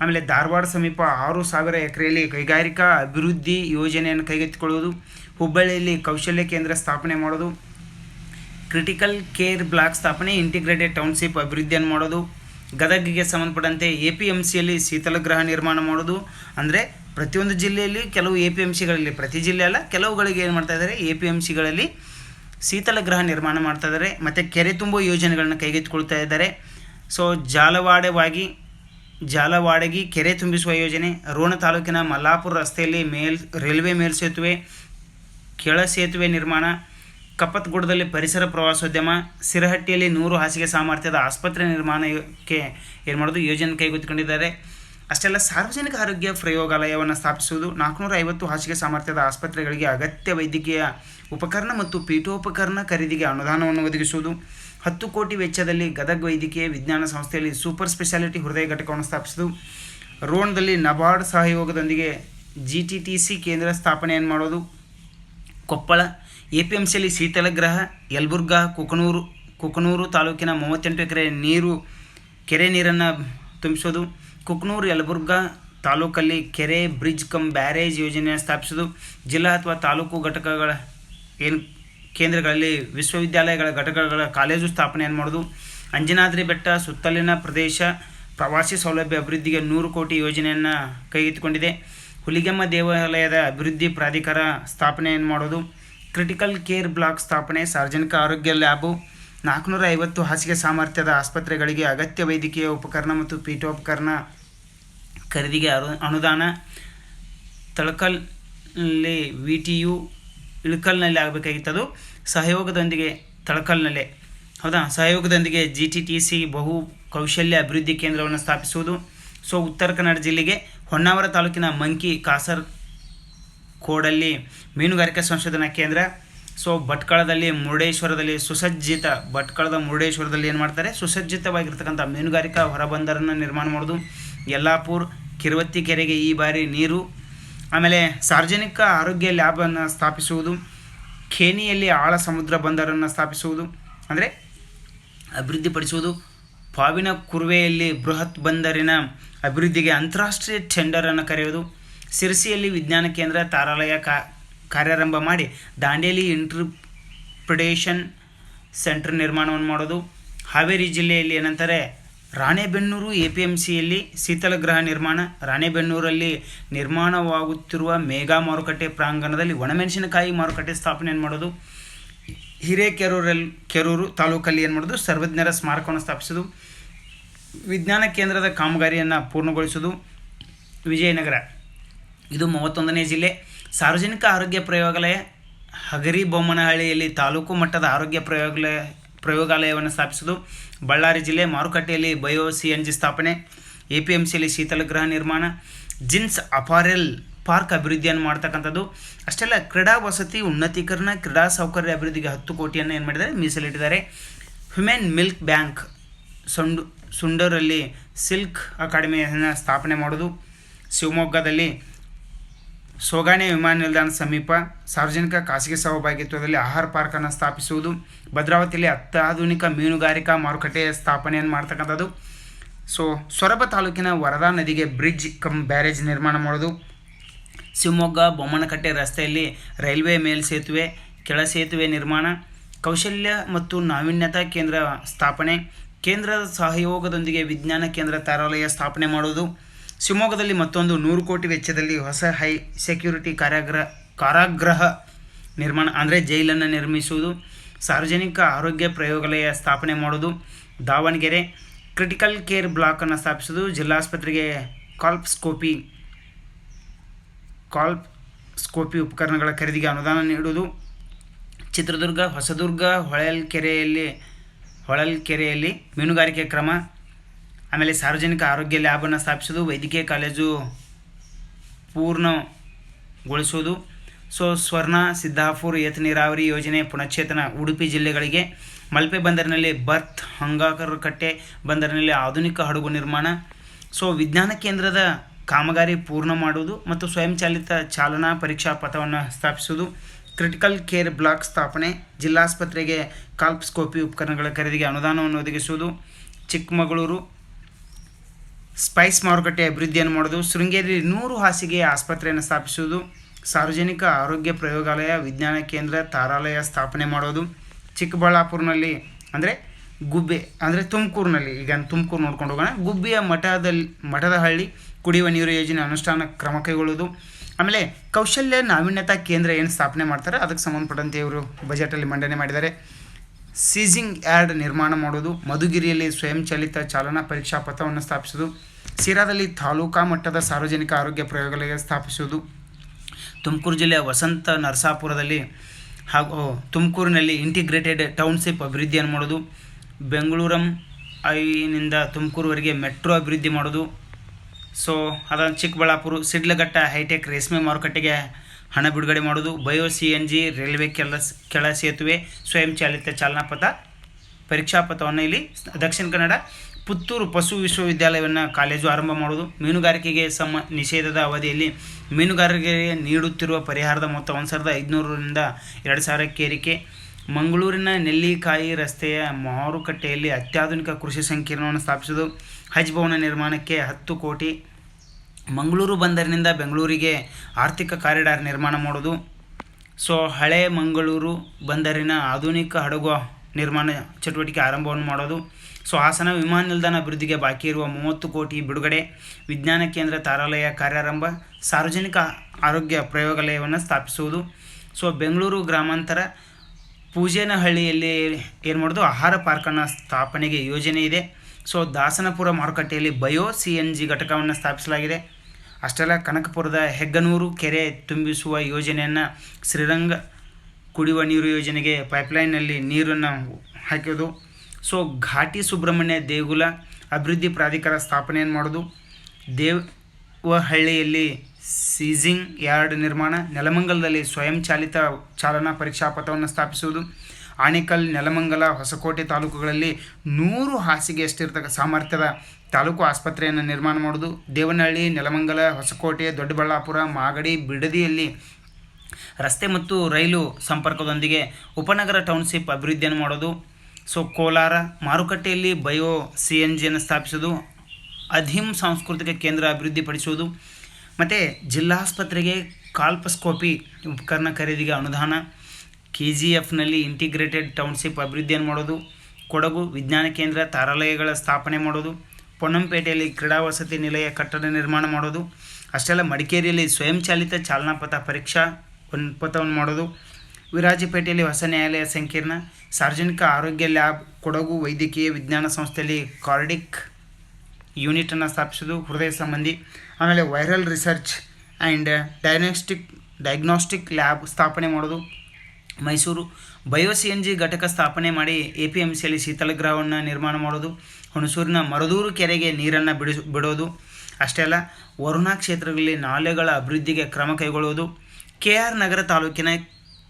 ಆಮೇಲೆ ಧಾರವಾಡ ಸಮೀಪ ಆರು ಸಾವಿರ ಎಕರೆಯಲ್ಲಿ ಕೈಗಾರಿಕಾ ಅಭಿವೃದ್ಧಿ ಯೋಜನೆಯನ್ನು ಕೈಗೆತ್ತಿಕೊಳ್ಳುವುದು, ಹುಬ್ಬಳ್ಳಿಯಲ್ಲಿ ಕೌಶಲ್ಯ ಕೇಂದ್ರ ಸ್ಥಾಪನೆ ಮಾಡೋದು, ಕ್ರಿಟಿಕಲ್ ಕೇರ್ ಬ್ಲಾಕ್ ಸ್ಥಾಪನೆ, ಇಂಟಿಗ್ರೇಟೆಡ್ ಟೌನ್ಶಿಪ್ ಅಭಿವೃದ್ಧಿಯನ್ನು ಮಾಡೋದು, ಗದಗಿಗೆ ಸಂಬಂಧಪಟ್ಟಂತೆ ಎ ಪಿ ಎಂ ಸಿಯಲ್ಲಿ ಶೀತಲಗೃಹ ನಿರ್ಮಾಣ ಮಾಡೋದು, ಅಂದರೆ ಪ್ರತಿಯೊಂದು ಜಿಲ್ಲೆಯಲ್ಲಿ ಕೆಲವು ಎ ಪಿ ಎಂ ಸಿಗಳಲ್ಲಿ ಪ್ರತಿ ಜಿಲ್ಲೆ ಅಲ್ಲ, ಕೆಲವುಗಳಿಗೆ ಏನು ಮಾಡ್ತಾ ಇದ್ದಾರೆ ಎ ಪಿ ಎಂ ಸಿಗಳಲ್ಲಿ ಶೀತಲಗೃಹ ನಿರ್ಮಾಣ ಮಾಡ್ತಾ ಇದ್ದಾರೆ ಮತ್ತು ಕೆರೆ ತುಂಬುವ ಯೋಜನೆಗಳನ್ನು ಕೈಗೆತ್ತಿಕೊಳ್ತಾ ಇದ್ದಾರೆ ಸೊ ಜಾಲವಾಡವಾಗಿ, ಜಾಲವಾಡಗಿ ಕೆರೆ ತುಂಬಿಸುವ ಯೋಜನೆ ರೋಣ ತಾಲೂಕಿನ ಮಲ್ಲಾಪುರ ರಸ್ತೆಯಲ್ಲಿ ಮೇಲ್, ರೈಲ್ವೆ ಮೇಲ್ಸೇತುವೆ ಕೆಳ ಸೇತುವೆ ನಿರ್ಮಾಣ ಕಪ್ಪತ್ಗುಡದಲ್ಲಿ ಪರಿಸರ ಪ್ರವಾಸೋದ್ಯಮ, ಸಿರಹಟ್ಟಿಯಲ್ಲಿ ನೂರು ಹಾಸಿಗೆ ಸಾಮರ್ಥ್ಯದ ಆಸ್ಪತ್ರೆ ನಿರ್ಮಾಣಕ್ಕೆ ಏನು ಮಾಡೋದು, ಯೋಜನೆ ಕೈಗೆತ್ತಿಕೊಂಡಿದ್ದಾರೆ. ಅಷ್ಟೆಲ್ಲ ಸಾರ್ವಜನಿಕ ಆರೋಗ್ಯ ಪ್ರಯೋಗಾಲಯವನ್ನು ಸ್ಥಾಪಿಸುವುದು ನಾಲ್ಕುನೂರ ಐವತ್ತು ಹಾಸಿಗೆ ಸಾಮರ್ಥ್ಯದ ಆಸ್ಪತ್ರೆಗಳಿಗೆ ಅಗತ್ಯ ವೈದ್ಯಕೀಯ ಉಪಕರಣ ಮತ್ತು ಪೀಠೋಪಕರಣ ಖರೀದಿಗೆ ಅನುದಾನವನ್ನು ಒದಗಿಸುವುದು. ಹತ್ತು ಕೋಟಿ ವೆಚ್ಚದಲ್ಲಿ ಗದಗ ವೈದ್ಯಕೀಯ ವಿಜ್ಞಾನ ಸಂಸ್ಥೆಯಲ್ಲಿ ಸೂಪರ್ ಸ್ಪೆಷಾಲಿಟಿ ಹೃದಯ ಘಟಕವನ್ನು ಸ್ಥಾಪಿಸುವುದು. ರೋಣದಲ್ಲಿ ನಬಾರ್ಡ್ ಸಹಯೋಗದೊಂದಿಗೆ ಜಿ ಟಿ ಟಿ ಸಿ ಕೇಂದ್ರ ಸ್ಥಾಪನೆಯನ್ನು ಮಾಡೋದು. ಕೊಪ್ಪಳ ಎ ಪಿ ಎಂ ಸಿಯಲ್ಲಿ ಶೀತಲಗ್ರಹ ಯಲಬುರ್ಗಾ, ಕುಕನೂರು ಕುಕನೂರು ತಾಲೂಕಿನ ಮೂವತ್ತೆಂಟು ಎಕರೆ ನೀರು, ಕೆರೆ ನೀರನ್ನು ತುಂಬಿಸೋದು. ಕುಕನೂರು, ಯಲಬುರ್ಗಾ ತಾಲೂಕಲ್ಲಿ ಕೆರೆ, ಬ್ರಿಡ್ಜ್ ಕಮ್ ಬ್ಯಾರೇಜ್ ಯೋಜನೆಯನ್ನು ಸ್ಥಾಪಿಸೋದು ಜಿಲ್ಲಾ ಅಥವಾ ತಾಲೂಕು ಘಟಕಗಳ ಏನು ಕೇಂದ್ರಗಳಲ್ಲಿ ವಿಶ್ವವಿದ್ಯಾಲಯಗಳ ಘಟಕಗಳ ಕಾಲೇಜು ಸ್ಥಾಪನೆಯನ್ನು ಮಾಡೋದು? ಅಂಜನಾದ್ರಿ ಬೆಟ್ಟ ಸುತ್ತಲಿನ ಪ್ರದೇಶ ಪ್ರವಾಸಿ ಸೌಲಭ್ಯ ಅಭಿವೃದ್ಧಿಗೆ ನೂರು ಕೋಟಿ ಯೋಜನೆಯನ್ನು ಕೈಗೆತ್ತಿಕೊಂಡಿದೆ. ಹುಲಿಗೆಮ್ಮ ದೇವಾಲಯದ ಅಭಿವೃದ್ಧಿ ಪ್ರಾಧಿಕಾರ ಸ್ಥಾಪನೆಯನ್ನು ಮಾಡೋದು? ಕ್ರಿಟಿಕಲ್ ಕೇರ್ ಬ್ಲಾಕ್ ಸ್ಥಾಪನೆ, ಸಾರ್ವಜನಿಕ ಆರೋಗ್ಯ ಲ್ಯಾಬು ನಾಲ್ಕುನೂರ ಐವತ್ತು ಹಾಸಿಗೆ ಸಾಮರ್ಥ್ಯದ ಆಸ್ಪತ್ರೆಗಳಿಗೆ ಅಗತ್ಯ ವೈದ್ಯಕೀಯ ಉಪಕರಣ ಮತ್ತು ಪೀಠೋಪಕರಣ ಖರೀದಿಗೆ ಅನು ಅನುದಾನ. ತಳಕಲ್ನಲ್ಲಿ ವಿ ಟಿ ಯು ಇಳಕಲ್ನಲ್ಲಿ ಆಗಬೇಕಾಗಿತ್ತದು. ಸಹಯೋಗದೊಂದಿಗೆ ತಳಕಲ್ನಲ್ಲೇ. ಹೌದಾ? ಸಹಯೋಗದೊಂದಿಗೆ ಜಿ ಟಿ ಟಿ ಸಿ ಬಹು ಕೌಶಲ್ಯ ಅಭಿವೃದ್ಧಿ ಕೇಂದ್ರವನ್ನು ಸ್ಥಾಪಿಸುವುದು. ಸೊ, ಉತ್ತರ ಕನ್ನಡ ಜಿಲ್ಲೆಗೆ ಹೊನ್ನಾವರ ತಾಲೂಕಿನ ಮಂಕಿ ಕಾಸರ್ ಕೋಡಲ್ಲಿ ಮೀನುಗಾರಿಕಾ ಸಂಶೋಧನಾ ಕೇಂದ್ರ ಸೊ ಭಟ್ಕಳದಲ್ಲಿ, ಮುರುಡೇಶ್ವರದಲ್ಲಿ ಸುಸಜ್ಜಿತ, ಭಟ್ಕಳದ ಮುರುಡೇಶ್ವರದಲ್ಲಿ ಏನು ಮಾಡ್ತಾರೆ? ಸುಸಜ್ಜಿತವಾಗಿರ್ತಕ್ಕಂಥ ಮೀನುಗಾರಿಕಾ ಹೊರಬಂದರನ್ನು ನಿರ್ಮಾಣ ಮಾಡೋದು. ಯಲ್ಲಾಪುರ್, ಕಿರುವತ್ತಿ ಕೆರೆಗೆ ಈ ಬಾರಿ ನೀರು. ಆಮೇಲೆ ಸಾರ್ವಜನಿಕ ಆರೋಗ್ಯ ಲ್ಯಾಬನ್ನು ಸ್ಥಾಪಿಸುವುದು. ಖೇನಿಯಲ್ಲಿ ಆಳ ಸಮುದ್ರ ಬಂದರನ್ನು ಸ್ಥಾಪಿಸುವುದು. ಅಂದರೆ ಅಭಿವೃದ್ಧಿಪಡಿಸುವುದು ಪಾವಿನ ಕುರುವೆಯಲ್ಲಿ ಬೃಹತ್ ಬಂದರಿನ ಅಭಿವೃದ್ಧಿಗೆ ಅಂತಾರಾಷ್ಟ್ರೀಯ ಟೆಂಡರನ್ನು ಕರೆಯುವುದು ಸಿರಸಿಯಲ್ಲಿ ವಿಜ್ಞಾನ ಕೇಂದ್ರ, ತಾರಾಲಯ ಕಾ ಕಾರ್ಯಾರಂಭ ಮಾಡಿ ದಾಂಡೇಲಿ ಇಂಟರ್ಪ್ರಿಟೇಷನ್ ಸೆಂಟರ್ ನಿರ್ಮಾಣವನ್ನು ಮಾಡೋದು. ಹಾವೇರಿ ಜಿಲ್ಲೆಯಲ್ಲಿ ಏನಂತಾರೆ, ರಾಣೆಬೆನ್ನೂರು ಎ ಪಿ ಎಂ ಸಿಯಲ್ಲಿ ಶೀತಲಗೃಹ ನಿರ್ಮಾಣ. ರಾಣೆಬೆನ್ನೂರಲ್ಲಿ ನಿರ್ಮಾಣವಾಗುತ್ತಿರುವ ಮೇಘಾ ಮಾರುಕಟ್ಟೆ ಪ್ರಾಂಗಣದಲ್ಲಿ ಒಣಮೆಣಸಿನಕಾಯಿ ಮಾರುಕಟ್ಟೆ ಸ್ಥಾಪನೆಯನ್ನು ಮಾಡೋದು. ಹಿರೇಕೆರೂರಲ್ಲಿ ಕೆರೂರು ತಾಲೂಕಲ್ಲಿ ಏನು ಮಾಡೋದು, ಸರ್ವಜ್ಞರ ಸ್ಮಾರಕವನ್ನು ಸ್ಥಾಪಿಸೋದು. ವಿಜ್ಞಾನ ಕೇಂದ್ರದ ಕಾಮಗಾರಿಯನ್ನು ಪೂರ್ಣಗೊಳಿಸೋದು. ವಿಜಯನಗರ. ಇದು ಮೂವತ್ತೊಂದನೇ ಜಿಲ್ಲೆ. ಸಾರ್ವಜನಿಕ ಆರೋಗ್ಯ ಪ್ರಯೋಗಾಲಯ, ಹಗರಿ ಬೊಮ್ಮನಹಳ್ಳಿಯಲ್ಲಿ ತಾಲೂಕು ಮಟ್ಟದ ಆರೋಗ್ಯ ಪ್ರಯೋಗಾಲಯ, ಪ್ರಯೋಗಾಲಯವನ್ನು ಸ್ಥಾಪಿಸೋದು ಬಳ್ಳಾರಿ ಜಿಲ್ಲೆ ಮಾರುಕಟ್ಟೆಯಲ್ಲಿ ಬಯೋ ಸಿ ಎನ್ ಜಿ ಸ್ಥಾಪನೆ ಎ ಪಿ ಎಂ ಸಿಯಲ್ಲಿ ಶೀತಲಗೃಹ ನಿರ್ಮಾಣ, ಜಿನ್ಸ್ ಅಪಾರೆಲ್ ಪಾರ್ಕ್ ಅಭಿವೃದ್ಧಿಯನ್ನು ಮಾಡ್ತಕ್ಕಂಥದ್ದು. ಅಷ್ಟೆಲ್ಲ ಕ್ರೀಡಾ ವಸತಿ, ಉನ್ನತೀಕರಣ, ಕ್ರೀಡಾ ಸೌಕರ್ಯ ಅಭಿವೃದ್ಧಿಗೆ ಹತ್ತು ಕೋಟಿಯನ್ನು ಏನು ಮಾಡಿದ್ದಾರೆ? ಮೀಸಲಿಟ್ಟಿದ್ದಾರೆ. ಹ್ಯುಮೆನ್ ಮಿಲ್ಕ್ ಬ್ಯಾಂಕ್ ಸೊಂಡು, ಸುಂಡರಲ್ಲಿ ಸಿಲ್ಕ್ ಅಕಾಡೆಮಿಯನ್ನು ಸ್ಥಾಪನೆ ಮಾಡೋದು ಶಿವಮೊಗ್ಗದಲ್ಲಿ ಸೋಗಾನೆ ವಿಮಾನ ನಿಲ್ದಾಣ ಸಮೀಪ ಸಾರ್ವಜನಿಕ ಖಾಸಗಿ ಸಹಭಾಗಿತ್ವದಲ್ಲಿ ಆಹಾರ ಪಾರ್ಕನ್ನು ಸ್ಥಾಪಿಸುವುದು, ಭದ್ರಾವತಿಯಲ್ಲಿ ಅತ್ಯಾಧುನಿಕ ಮೀನುಗಾರಿಕಾ ಮಾರುಕಟ್ಟೆ ಸ್ಥಾಪನೆಯನ್ನು ಮಾಡ್ತಕ್ಕಂಥದ್ದು. ಸೊ, ಸೊರಬ ತಾಲೂಕಿನ ವರದಾ ನದಿಗೆ ಬ್ರಿಡ್ಜ್ ಕಮ್ ಬ್ಯಾರೇಜ್ ನಿರ್ಮಾಣ ಮಾಡೋದು. ಶಿವಮೊಗ್ಗ, ಬೊಮ್ಮನಕಟ್ಟೆ ರಸ್ತೆಯಲ್ಲಿ ರೈಲ್ವೆ ಮೇಲ್ಸೇತುವೆ ಕೆಳ ಸೇತುವೆ ನಿರ್ಮಾಣ, ಕೌಶಲ್ಯ ಮತ್ತು ನಾವೀನ್ಯತಾ ಕೇಂದ್ರ ಸ್ಥಾಪನೆ ಕೇಂದ್ರದ ಸಹಯೋಗದೊಂದಿಗೆ ವಿಜ್ಞಾನ ಕೇಂದ್ರ ತಾರಾಲಯ ಸ್ಥಾಪನೆ ಮಾಡುವುದು ಶಿವಮೊಗ್ಗದಲ್ಲಿ ಮತ್ತೊಂದು ನೂರು ಕೋಟಿ ವೆಚ್ಚದಲ್ಲಿ ಹೊಸ ಹೈ ಸೆಕ್ಯೂರಿಟಿ ಕಾರ್ಯಾಗ್ರಹ ಕಾರಾಗೃಹ ನಿರ್ಮಾಣ, ಅಂದರೆ ಜೈಲನ್ನು ನಿರ್ಮಿಸುವುದು, ಸಾರ್ವಜನಿಕ ಆರೋಗ್ಯ ಪ್ರಯೋಗಾಲಯ ಸ್ಥಾಪನೆ ಮಾಡೋದು ದಾವಣಗೆರೆ ಕ್ರಿಟಿಕಲ್ ಕೇರ್ ಬ್ಲಾಕನ್ನು ಸ್ಥಾಪಿಸೋದು ಜಿಲ್ಲಾಸ್ಪತ್ರೆಗೆ ಕಾಲ್ಪ್ಸ್ಕೋಪಿ ಕಾಲ್ಪ್ ಸ್ಕೋಪಿ ಉಪಕರಣಗಳ ಖರೀದಿಗೆ ಅನುದಾನ ನೀಡುವುದು, ಚಿತ್ರದುರ್ಗ ಹೊಸದುರ್ಗ ಹೊಳಲ್ಕೆರೆಯಲ್ಲಿ ಹೊಳಲ್ಕೆರೆಯಲ್ಲಿ ಮೀನುಗಾರಿಕೆ ಕ್ರಮ ಆಮೇಲೆ ಸಾರ್ವಜನಿಕ ಆರೋಗ್ಯ ಲ್ಯಾಬನ್ನು ಸ್ಥಾಪಿಸೋದು, ವೈದ್ಯಕೀಯ ಕಾಲೇಜು ಪೂರ್ಣಗೊಳಿಸೋದು. ಸೊ, ಸ್ವರ್ಣ, ಸಿದ್ದಾಪುರ ಏತ ನೀರಾವರಿ ಯೋಜನೆ ಪುನಶ್ಚೇತನ, ಉಡುಪಿ ಜಿಲ್ಲೆಗಳಿಗೆ ಮಲ್ಪೆ ಬಂದರಿನಲ್ಲಿ ಬರ್ತ್, ಹಂಗಾಕರ ಕಟ್ಟೆ ಬಂದರಿನಲ್ಲಿ ಆಧುನಿಕ ಹಡಗು ನಿರ್ಮಾಣ. ಸೊ, ವಿಜ್ಞಾನ ಕೇಂದ್ರದ ಕಾಮಗಾರಿ ಪೂರ್ಣ ಮಾಡುವುದು ಮತ್ತು ಸ್ವಯಂಚಾಲಿತ ಚಾಲನಾ ಪರೀಕ್ಷಾ ಪಥವನ್ನು ಸ್ಥಾಪಿಸುವುದು. ಕ್ರಿಟಿಕಲ್ ಕೇರ್ ಬ್ಲಾಕ್ ಸ್ಥಾಪನೆ, ಜಿಲ್ಲಾಸ್ಪತ್ರೆಗೆ ಕಾಲ್ಪ್ಸ್ಕೋಪಿ ಉಪಕರಣಗಳ ಖರೀದಿಗೆ ಅನುದಾನವನ್ನು ಒದಗಿಸುವುದು. ಚಿಕ್ಕಮಗಳೂರು ಸ್ಪೈಸ್ ಮಾರುಕಟ್ಟೆ ಅಭಿವೃದ್ಧಿಯನ್ನು ಮಾಡೋದು ಶೃಂಗೇರಿ ನೂರು ಹಾಸಿಗೆ ಆಸ್ಪತ್ರೆಯನ್ನು ಸ್ಥಾಪಿಸುವುದು, ಸಾರ್ವಜನಿಕ ಆರೋಗ್ಯ ಪ್ರಯೋಗಾಲಯ, ವಿಜ್ಞಾನ ಕೇಂದ್ರ, ತಾರಾಲಯ ಸ್ಥಾಪನೆ ಮಾಡೋದು, ಚಿಕ್ಕಬಳ್ಳಾಪುರನಲ್ಲಿ ಅಂದರೆ ಗುಬ್ಬೆ, ಅಂದರೆ ತುಮಕೂರಿನಲ್ಲಿ. ಈಗ ತುಮಕೂರು ನೋಡ್ಕೊಂಡು ಹೋಗೋಣ. ಗುಬ್ಬಿಯ ಮಠದಲ್ಲಿ ಮಠದ ಹಳ್ಳಿ, ಕುಡಿಯುವ ನೀರು ಯೋಜನೆ ಅನುಷ್ಠಾನ ಕ್ರಮ ಕೈಗೊಳ್ಳೋದು ಆಮೇಲೆ ಕೌಶಲ್ಯ ನಾವೀನ್ಯತಾ ಕೇಂದ್ರ ಏನು ಸ್ಥಾಪನೆ ಮಾಡ್ತಾರೆ, ಅದಕ್ಕೆ ಸಂಬಂಧಪಟ್ಟಂತೆ ಇವರು ಬಜೆಟಲ್ಲಿ ಮಂಡನೆ ಮಾಡಿದ್ದಾರೆ. ಸೀಸಿಂಗ್ ಯಾರ್ಡ್ ನಿರ್ಮಾಣ ಮಾಡೋದು, ಮಧುಗಿರಿಯಲ್ಲಿ ಸ್ವಯಂಚಾಲಿತ ಚಾಲನಾ ಪರೀಕ್ಷಾ ಪಥವನ್ನು ಸ್ಥಾಪಿಸೋದು ಸಿರಾದಲ್ಲಿ ತಾಲೂಕಾ ಮಟ್ಟದ ಸಾರ್ವಜನಿಕ ಆರೋಗ್ಯ ಪ್ರಯೋಗಾಲಯ ಸ್ಥಾಪಿಸುವುದು, ತುಮಕೂರು ಜಿಲ್ಲೆಯ ವಸಂತ ನರಸಾಪುರದಲ್ಲಿ ಹಾಗೂ ತುಮಕೂರಿನಲ್ಲಿ ಇಂಟಿಗ್ರೇಟೆಡ್ ಟೌನ್ಶಿಪ್ ಅಭಿವೃದ್ಧಿಯನ್ನು ಮಾಡೋದು, ಬೆಂಗಳೂರಂ ಐನಿಂದ ತುಮಕೂರುವರೆಗೆ ಮೆಟ್ರೋ ಅಭಿವೃದ್ಧಿ ಮಾಡೋದು, ಸೊ ಅದನ್ನು ಚಿಕ್ಕಬಳ್ಳಾಪುರ, ಸಿಡ್ಲಘಟ್ಟ ಹೈಟೆಕ್ ರೇಷ್ಮೆ ಮಾರುಕಟ್ಟೆಗೆ ಹಣ ಬಿಡುಗಡೆ ಮಾಡೋದು bio C N G, railway ಕೆಳ ಕೆಳ ಸೇತುವೆ ಸ್ವಯಂಚಾಲಿತ ಚಾಲನಾ ಪಥ ಪರೀಕ್ಷಾ ಪಥವನ್ನು ಇಲ್ಲಿ ದಕ್ಷಿಣ ಕನ್ನಡ, ಪುತ್ತೂರು ಪಶು ವಿಶ್ವವಿದ್ಯಾಲಯವನ್ನು ಕಾಲೇಜು ಆರಂಭ ಮಾಡೋದು ಮೀನುಗಾರಿಕೆಗೆ ಸಮ, ನಿಷೇಧದ ಅವಧಿಯಲ್ಲಿ ಮೀನುಗಾರರಿಗೆ ನೀಡುತ್ತಿರುವ ಪರಿಹಾರದ ಮೊತ್ತ ಒಂದು ಸಾವಿರದ ಐದುನೂರರಿಂದ ಎರಡು ಸಾವಿರಕ್ಕೆ ಏರಿಕೆ. ಮಂಗಳೂರಿನ ನೆಲ್ಲಿಕಾಯಿ ರಸ್ತೆಯ ಮಾರುಕಟ್ಟೆಯಲ್ಲಿ ಅತ್ಯಾಧುನಿಕ ಕೃಷಿ ಸಂಕೀರ್ಣವನ್ನು ಸ್ಥಾಪಿಸುವುದು. ಹಜ್ ಭವನ ನಿರ್ಮಾಣಕ್ಕೆ ಹತ್ತು ಕೋಟಿ ಮಂಗಳೂರು ಬಂದರಿನಿಂದ ಬೆಂಗಳೂರಿಗೆ ಆರ್ಥಿಕ ಕಾರಿಡಾರ್ ನಿರ್ಮಾಣ ಮಾಡೋದು ಸೊ, ಹಳೆ ಮಂಗಳೂರು ಬಂದರಿನ ಆಧುನಿಕ ಹಡಗು ನಿರ್ಮಾಣ ಚಟುವಟಿಕೆ ಆರಂಭವನ್ನು ಮಾಡೋದು. ಸೊ, ಹಾಸನ ವಿಮಾನ ನಿಲ್ದಾಣ ಅಭಿವೃದ್ಧಿಗೆ ಬಾಕಿ ಇರುವ ಮೂವತ್ತು ಕೋಟಿ ಬಿಡುಗಡೆ. ವಿಜ್ಞಾನ ಕೇಂದ್ರ ತಾರಾಲಯ ಕಾರ್ಯಾರಂಭ, ಸಾರ್ವಜನಿಕ ಆರೋಗ್ಯ ಪ್ರಯೋಗಾಲಯವನ್ನು ಸ್ಥಾಪಿಸುವುದು. ಸೊ, ಬೆಂಗಳೂರು ಗ್ರಾಮಾಂತರ ಪೂಜೇನಹಳ್ಳಿಯಲ್ಲಿ ಏನು ಮಾಡೋದು? ಆಹಾರ ಪಾರ್ಕನ್ನು ಸ್ಥಾಪನೆಗೆ ಯೋಜನೆ ಇದೆ. ಸೊ ದಾಸನಪುರ ಮಾರುಕಟ್ಟೆಯಲ್ಲಿ ಬಯೋ ಸಿ ಎನ್ ಜಿ ಘಟಕವನ್ನು ಸ್ಥಾಪಿಸಲಾಗಿದೆ. ಅಷ್ಟೆಲ್ಲ ಕನಕಪುರದ ಹೆಗ್ಗನೂರು ಕೆರೆ ತುಂಬಿಸುವ ಯೋಜನೆಯನ್ನು ಶ್ರೀರಂಗ ಕುಡಿಯುವ ನೀರು ಯೋಜನೆಗೆ ಪೈಪ್ಲೈನ್ನಲ್ಲಿ ನೀರನ್ನು ಹಾಕೋದು ಸೊ ಘಾಟಿ ಸುಬ್ರಹ್ಮಣ್ಯ ದೇಗುಲ ಅಭಿವೃದ್ಧಿ ಪ್ರಾಧಿಕಾರ ಸ್ಥಾಪನೆಯನ್ನು ಮಾಡೋದು. ದೇವಹಳ್ಳಿಯಲ್ಲಿ ಸೀಸಿಂಗ್ ಯಾರ್ಡ್ ನಿರ್ಮಾಣ, ನೆಲಮಂಗಲದಲ್ಲಿ ಸ್ವಯಂಚಾಲಿತ ಚಾಲನಾ ಪರೀಕ್ಷಾ ಪಥವನ್ನು ಸ್ಥಾಪಿಸುವುದು. ಆನೇಕಲ್, ನೆಲಮಂಗಲ, ಹೊಸಕೋಟೆ ತಾಲೂಕುಗಳಲ್ಲಿ ನೂರು ಹಾಸಿಗೆ ಎಷ್ಟಿರ್ತಕ್ಕ ಸಾಮರ್ಥ್ಯದ ತಾಲೂಕು ಆಸ್ಪತ್ರೆಯನ್ನು ನಿರ್ಮಾಣ ಮಾಡೋದು ದೇವನಹಳ್ಳಿ, ನೆಲಮಂಗಲ, ಹೊಸಕೋಟೆ, ದೊಡ್ಡಬಳ್ಳಾಪುರ, ಮಾಗಡಿ, ಬಿಡದಿಯಲ್ಲಿ ರಸ್ತೆ ಮತ್ತು ರೈಲು ಸಂಪರ್ಕದೊಂದಿಗೆ ಉಪನಗರ ಟೌನ್ಶಿಪ್ ಅಭಿವೃದ್ಧಿಯನ್ನು ಮಾಡೋದು ಸೊ, ಕೋಲಾರ, ಮಾರುಕಟ್ಟೆಯಲ್ಲಿ ಬಯೋ ಸಿ ಎನ್ ಜಿಯನ್ನು ಸ್ಥಾಪಿಸೋದು ಅಧಿಮ್ ಸಾಂಸ್ಕೃತಿಕ ಕೇಂದ್ರ ಅಭಿವೃದ್ಧಿಪಡಿಸುವುದು. ಮತ್ತು ಜಿಲ್ಲಾಸ್ಪತ್ರೆಗೆ ಕಾಲ್ಪಸ್ಕೋಪಿ ಉಪಕರಣ ಖರೀದಿಗೆ ಅನುದಾನ. ಕೆ ಜಿ ಎಫ್ನಲ್ಲಿ ಇಂಟಿಗ್ರೇಟೆಡ್ ಟೌನ್ಶಿಪ್ ಅಭಿವೃದ್ಧಿಯನ್ನು ಮಾಡೋದು, ಕೊಡಗು ವಿಜ್ಞಾನ ಕೇಂದ್ರ ತಾರಾಲಯಗಳ ಸ್ಥಾಪನೆ ಮಾಡೋದು, ಪೊನ್ನಂಪೇಟೆಯಲ್ಲಿ ಕ್ರೀಡಾ ವಸತಿ ನಿಲಯ ಕಟ್ಟಡ ನಿರ್ಮಾಣ ಮಾಡೋದು, ಅಷ್ಟೆಲ್ಲ ಮಡಿಕೇರಿಯಲ್ಲಿ ಸ್ವಯಂಚಾಲಿತ ಚಾಲನಾ ಪಥ ಪರೀಕ್ಷಾ ಪಥವನ್ನು ಮಾಡೋದು, ವಿರಾಜಪೇಟೆಯಲ್ಲಿ ಹೊಸ ನ್ಯಾಯಾಲಯ ಸಂಕೀರ್ಣ, ಸಾರ್ವಜನಿಕ ಆರೋಗ್ಯ ಲ್ಯಾಬ್ ಕೊಡಗು ವೈದ್ಯಕೀಯ ವಿಜ್ಞಾನ ಸಂಸ್ಥೆಯಲ್ಲಿ ಕಾರ್ಡಿಕ್ ಯೂನಿಟನ್ನು ಸ್ಥಾಪಿಸೋದು, ಹೃದಯ ಸಂಬಂಧಿ, ಆಮೇಲೆ viral research and diagnostic diagnostic lab ಸ್ಥಾಪನೆ ಮಾಡೋದು Mysuru bio C N G ಘಟಕ ಸ್ಥಾಪನೆ ಮಾಡಿ ಎ ಪಿ ಎಂ ಸಿಯಲ್ಲಿ ಶೀತಲಗೃಹವನ್ನು ನಿರ್ಮಾಣ ಮಾಡೋದು, ಹುಣಸೂರಿನ ಮರದೂರು ಕೆರೆಗೆ ನೀರನ್ನು ಬಿಡಿಸ್, ಬಿಡೋದು, ಅಷ್ಟೇ ಅಲ್ಲ, ವರುಣಾ ಕ್ಷೇತ್ರಗಳಲ್ಲಿ ನಾಲೆಗಳ ಅಭಿವೃದ್ಧಿಗೆ ಕ್ರಮ ಕೈಗೊಳ್ಳುವುದು. ಕೆ ಆರ್ ನಗರ ತಾಲೂಕಿನ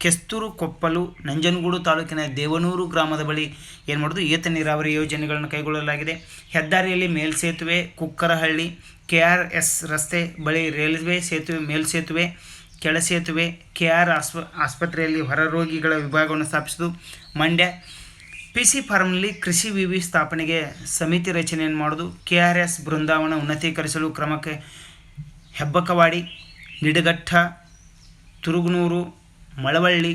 ಕೆಸ್ತೂರು ಕೊಪ್ಪಲು, ನಂಜನಗೂಡು ತಾಲೂಕಿನ ದೇವನೂರು ಗ್ರಾಮದ ಬಳಿ ಏನು ಮಾಡೋದು? ಏತ ನೀರಾವರಿ ಯೋಜನೆಗಳನ್ನು ಕೈಗೊಳ್ಳಲಾಗಿದೆ. ಹೆದ್ದಾರಿಯಲ್ಲಿ ಮೇಲ್ಸೇತುವೆ ಕುಕ್ಕರಹಳ್ಳಿ, ಕೆ ಆರ್ ಎಸ್ ರಸ್ತೆ ಬಳಿ ರೈಲ್ವೆ ಸೇತುವೆ ಮೇಲ್ಸೇತುವೆ ಕೆಳಸೇತುವೆ ಕೆ ಆರ್ ಆಸ್ಪ, ಆಸ್ಪತ್ರೆಯಲ್ಲಿ ಹೊರರೋಗಿಗಳ ವಿಭಾಗವನ್ನು ಸ್ಥಾಪಿಸೋದು ಮಂಡ್ಯ. ಪಿ ಸಿ ಫಾರ್ಮ್ನಲ್ಲಿ ಕೃಷಿ ವಿವಿ ಸ್ಥಾಪನೆಗೆ ಸಮಿತಿ ರಚನೆಯನ್ನು ಮಾಡೋದು ಕೆ ಆರ್ ಎಸ್ ಬೃಂದಾವನ ಉನ್ನತೀಕರಿಸಲು ಕ್ರಮಕ್ಕೆ ಹೆಬ್ಬಕವಾಡಿ ನಿಡಘಟ್ಟ ತುರುಗನೂರು, ಮಳವಳ್ಳಿ,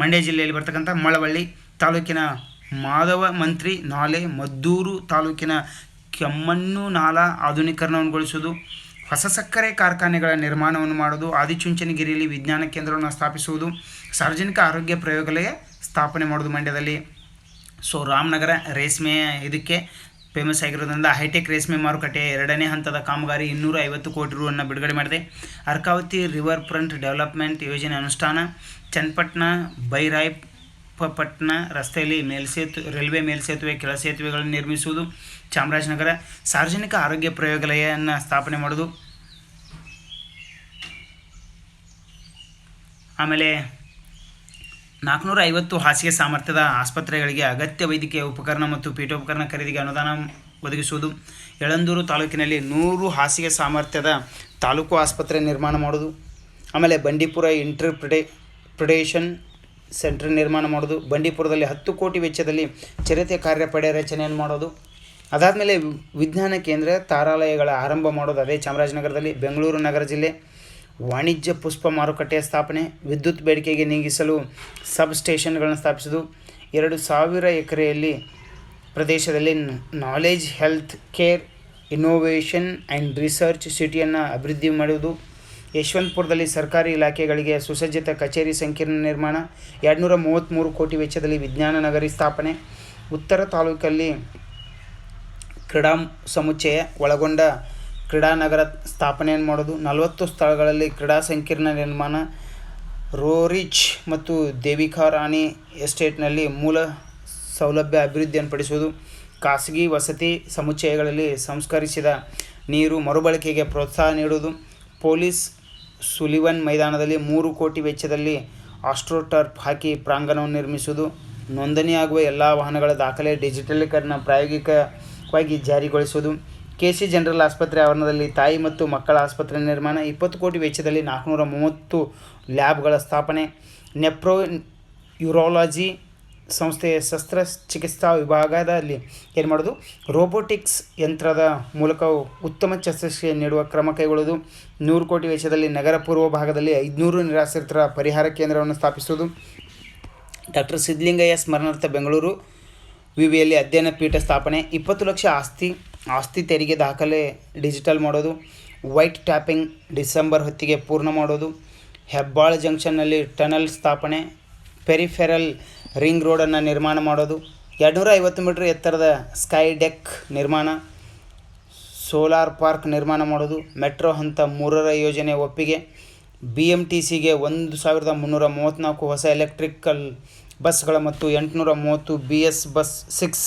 ಮಂಡ್ಯ ಜಿಲ್ಲೆಯಲ್ಲಿ ಬರ್ತಕ್ಕಂಥ ಮಳವಳ್ಳಿ ತಾಲೂಕಿನ ಮಾಧವ ಮಂತ್ರಿ ನಾಲೆ ಮದ್ದೂರು ತಾಲೂಕಿನ ಕೆಮ್ಮಣ್ಣು ನಾಲಾ ಆಧುನೀಕರಣಗೊಳಿಸುವುದು ಹೊಸ ಸಕ್ಕರೆ ಕಾರ್ಖಾನೆಗಳ ನಿರ್ಮಾಣವನ್ನು ಮಾಡುವುದು, ಆದಿಚುಂಚನಗಿರಿಯಲ್ಲಿ ವಿಜ್ಞಾನ ಕೇಂದ್ರವನ್ನು ಸ್ಥಾಪಿಸುವುದು, ಸಾರ್ವಜನಿಕ ಆರೋಗ್ಯ ಪ್ರಯೋಗಾಲಯ ಸ್ಥಾಪನೆ ಮಾಡೋದು ಮಂಡ್ಯದಲ್ಲಿ. ಸೊ, ರಾಮನಗರ ರೇಷ್ಮೆ ಇದಕ್ಕೆ ಫೇಮಸ್ ಆಗಿರೋದ್ರಿಂದ ಹೈಟೆಕ್ ರೇಷ್ಮೆ ಮಾರುಕಟ್ಟೆ ಎರಡನೇ ಹಂತದ ಕಾಮಗಾರಿ ಇನ್ನೂರ ಐವತ್ತು ಕೋಟಿ ರೂಪನ್ನು ಬಿಡುಗಡೆ ಮಾಡಿದೆ. ಅರ್ಕಾವತಿ ರಿವರ್ ಫ್ರಂಟ್ ಡೆವಲಪ್ಮೆಂಟ್ ಯೋಜನೆ ಅನುಷ್ಠಾನ, ಚನ್ನಪಟ್ಟಣ, ಬೈರಾಯಪಟ್ಟಣ ರಸ್ತೆಯಲ್ಲಿ ಮೇಲ್ಸೇತು ರೈಲ್ವೆ ಮೇಲ್ಸೇತುವೆ ಕೆಳ ಸೇತುವೆಗಳನ್ನು ನಿರ್ಮಿಸುವುದು ಚಾಮರಾಜನಗರ ಸಾರ್ವಜನಿಕ ಆರೋಗ್ಯ ಪ್ರಯೋಗಾಲಯವನ್ನು ಸ್ಥಾಪನೆ ಮಾಡೋದು. ಆಮೇಲೆ ನಾಲ್ಕುನೂರ ಐವತ್ತು ಹಾಸಿಗೆ ಸಾಮರ್ಥ್ಯದ ಆಸ್ಪತ್ರೆಗಳಿಗೆ ಅಗತ್ಯ ವೈದ್ಯಕೀಯ ಉಪಕರಣ ಮತ್ತು ಪೀಠೋಪಕರಣ ಖರೀದಿಗೆ ಅನುದಾನ ಒದಗಿಸುವುದು. ಯಳಂದೂರು ತಾಲೂಕಿನಲ್ಲಿ ನೂರು ಹಾಸಿಗೆ ಸಾಮರ್ಥ್ಯದ ತಾಲೂಕು ಆಸ್ಪತ್ರೆ ನಿರ್ಮಾಣ ಮಾಡೋದು. ಆಮೇಲೆ ಬಂಡೀಪುರ ಇಂಟರ್ಪ್ರಿಟೇ ಪ್ರಿಡೇಷನ್ ಸೆಂಟರ್ ನಿರ್ಮಾಣ ಮಾಡೋದು. ಬಂಡೀಪುರದಲ್ಲಿ ಹತ್ತು ಕೋಟಿ ವೆಚ್ಚದಲ್ಲಿ ಚಿರತೆ ಕಾರ್ಯಪಡೆ ರಚನೆಯನ್ನು ಮಾಡೋದು. ಅದಾದಮೇಲೆ ವಿಜ್ಞಾನ ಕೇಂದ್ರ ತಾರಾಲಯಗಳ ಆರಂಭ ಮಾಡೋದು ಅದೇ ಚಾಮರಾಜನಗರದಲ್ಲಿ, ಬೆಂಗಳೂರು ನಗರ ಜಿಲ್ಲೆ. ವಾಣಿಜ್ಯ ಪುಷ್ಪ ಮಾರುಕಟ್ಟೆಯ ಸ್ಥಾಪನೆ, ವಿದ್ಯುತ್ ಬೇಡಿಕೆಗೆ ನೀಗಿಸಲು ಸಬ್ ಸ್ಟೇಷನ್ಗಳನ್ನು ಸ್ಥಾಪಿಸೋದು ಎರಡು ಸಾವಿರ ಎಕರೆಯಲ್ಲಿ ಪ್ರದೇಶದಲ್ಲಿ knowledge health care innovation and research ಸಿಟಿಯನ್ನು ಅಭಿವೃದ್ಧಿ ಮಾಡುವುದು. ಯಶವಂತಪುರದಲ್ಲಿ ಸರ್ಕಾರಿ ಇಲಾಖೆಗಳಿಗೆ ಸುಸಜ್ಜಿತ ಕಚೇರಿ ಸಂಕೀರ್ಣ ನಿರ್ಮಾಣ. ಎರಡುನೂರ ಮೂವತ್ತ್ಮೂರು ಕೋಟಿ ವೆಚ್ಚದಲ್ಲಿ ವಿಜ್ಞಾನ ನಗರಿ ಸ್ಥಾಪನೆ. ಉತ್ತರ ತಾಲೂಕಲ್ಲಿ ಕ್ರೀಡಾ ಸಮುಚ್ಚಯ ಒಳಗೊಂಡ ಕ್ರೀಡಾನಗರ ಸ್ಥಾಪನೆಯನ್ನು ಮಾಡೋದು? ನಲವತ್ತು ಸ್ಥಳಗಳಲ್ಲಿ ಕ್ರೀಡಾ ಸಂಕೀರ್ಣ ನಿರ್ಮಾಣ. ರೋರಿಚ್ ಮತ್ತು ದೇವಿಕಾ ರಾಣಿ ಎಸ್ಟೇಟ್ನಲ್ಲಿ ಮೂಲ ಸೌಲಭ್ಯ ಅಭಿವೃದ್ಧಿಯನ್ನು ಪಡಿಸುವುದು ಖಾಸಗಿ ವಸತಿ ಸಮುಚ್ಚಯಗಳಲ್ಲಿ ಸಂಸ್ಕರಿಸಿದ ನೀರು ಮರುಬಳಕೆಗೆ ಪ್ರೋತ್ಸಾಹ ನೀಡುವುದು. ಪೊಲೀಸ್ ಸುಲಿವನ್ ಮೈದಾನದಲ್ಲಿ ಮೂರು ಕೋಟಿ ವೆಚ್ಚದಲ್ಲಿ ಆಸ್ಟ್ರೋಟರ್ಫ್ ಹಾಕಿ ಪ್ರಾಂಗಣವನ್ನು ನಿರ್ಮಿಸುವುದು. ನೋಂದಣಿಯಾಗುವ ಎಲ್ಲ ವಾಹನಗಳ ದಾಖಲೆ, ಡಿಜಿಟಲೀಕರಣ ಪ್ರಾಯೋಗಿಕವಾಗಿ ಜಾರಿಗೊಳಿಸುವುದು. ಕೆಸಿ ಜನರಲ್ ಆಸ್ಪತ್ರೆ ಆವರಣದಲ್ಲಿ ತಾಯಿ ಮತ್ತು ಮಕ್ಕಳ ಆಸ್ಪತ್ರೆ ನಿರ್ಮಾಣ, ಇಪ್ಪತ್ತು ಕೋಟಿ ವೆಚ್ಚದಲ್ಲಿ ನಾಲ್ಕುನೂರ ಮೂವತ್ತು ಲ್ಯಾಬ್ಗಳ ಸ್ಥಾಪನೆ. ನೆಪ್ರೋ ಯುರಾಲಜಿ ಸಂಸ್ಥೆಯ ಶಸ್ತ್ರಚಿಕಿತ್ಸಾ ವಿಭಾಗದಲ್ಲಿ ಏನು ಮಾಡೋದು? ರೋಬೋಟಿಕ್ಸ್ ಯಂತ್ರದ ಮೂಲಕ ಉತ್ತಮ ಶಸ್ತ್ರಚಿಕಿತ್ಸೆ ನೀಡುವ ಕ್ರಮ ಕೈಗೊಳ್ಳುವುದು. ನೂರು ಕೋಟಿ ವೆಚ್ಚದಲ್ಲಿ ನಗರ ಪೂರ್ವ ಭಾಗದಲ್ಲಿ ಐದುನೂರು ನಿರಾಶ್ರಿತರ ಪರಿಹಾರ ಕೇಂದ್ರವನ್ನು ಸ್ಥಾಪಿಸುವುದು. ಡಾಕ್ಟರ್ ಸಿದ್ಧಲಿಂಗಯ್ಯ ಸ್ಮರಣಾರ್ಥ ಬೆಂಗಳೂರು. ವಿವಿಯಲ್ಲಿ ಅಧ್ಯಯನ ಪೀಠ ಸ್ಥಾಪನೆ, ಇಪ್ಪತ್ತು ಲಕ್ಷ ಆಸ್ತಿ ಆಸ್ತಿ ತೆರಿಗೆ ದಾಖಲೆ ಡಿಜಿಟಲ್ ಮಾಡೋದು, ವೈಟ್ ಟ್ಯಾಪಿಂಗ್ ಡಿಸೆಂಬರ್ ಹೊತ್ತಿಗೆ ಪೂರ್ಣ ಮಾಡೋದು, ಹೆಬ್ಬಾಳ ಜಂಕ್ಷನ್ನಲ್ಲಿ ಟನಲ್ ಸ್ಥಾಪನೆ, ಪೆರಿಫೆರಲ್ ರಿಂಗ್ ರೋಡನ್ನು ನಿರ್ಮಾಣ ಮಾಡೋದು ಎರಡುನೂರ ಐವತ್ತು ಮೀಟ್ರ್ ಎತ್ತರದ ಸ್ಕೈ ಡೆಕ್ ನಿರ್ಮಾಣ, ಸೋಲಾರ್ ಪಾರ್ಕ್ ನಿರ್ಮಾಣ ಮಾಡೋದು, ಮೆಟ್ರೋ ಹಂತ ಮೂರರ ಯೋಜನೆ ಒಪ್ಪಿಗೆ ಬಿ ಎಂ ಟಿ ಸಿಗೆ ಒಂದು ಸಾವಿರದ ಮುನ್ನೂರ ಮೂವತ್ತ್ನಾಲ್ಕು ಹೊಸ ಎಲೆಕ್ಟ್ರಿಕಲ್ ಬಸ್ಗಳ ಮತ್ತು ಎಂಟುನೂರ ಮೂವತ್ತು B S bus six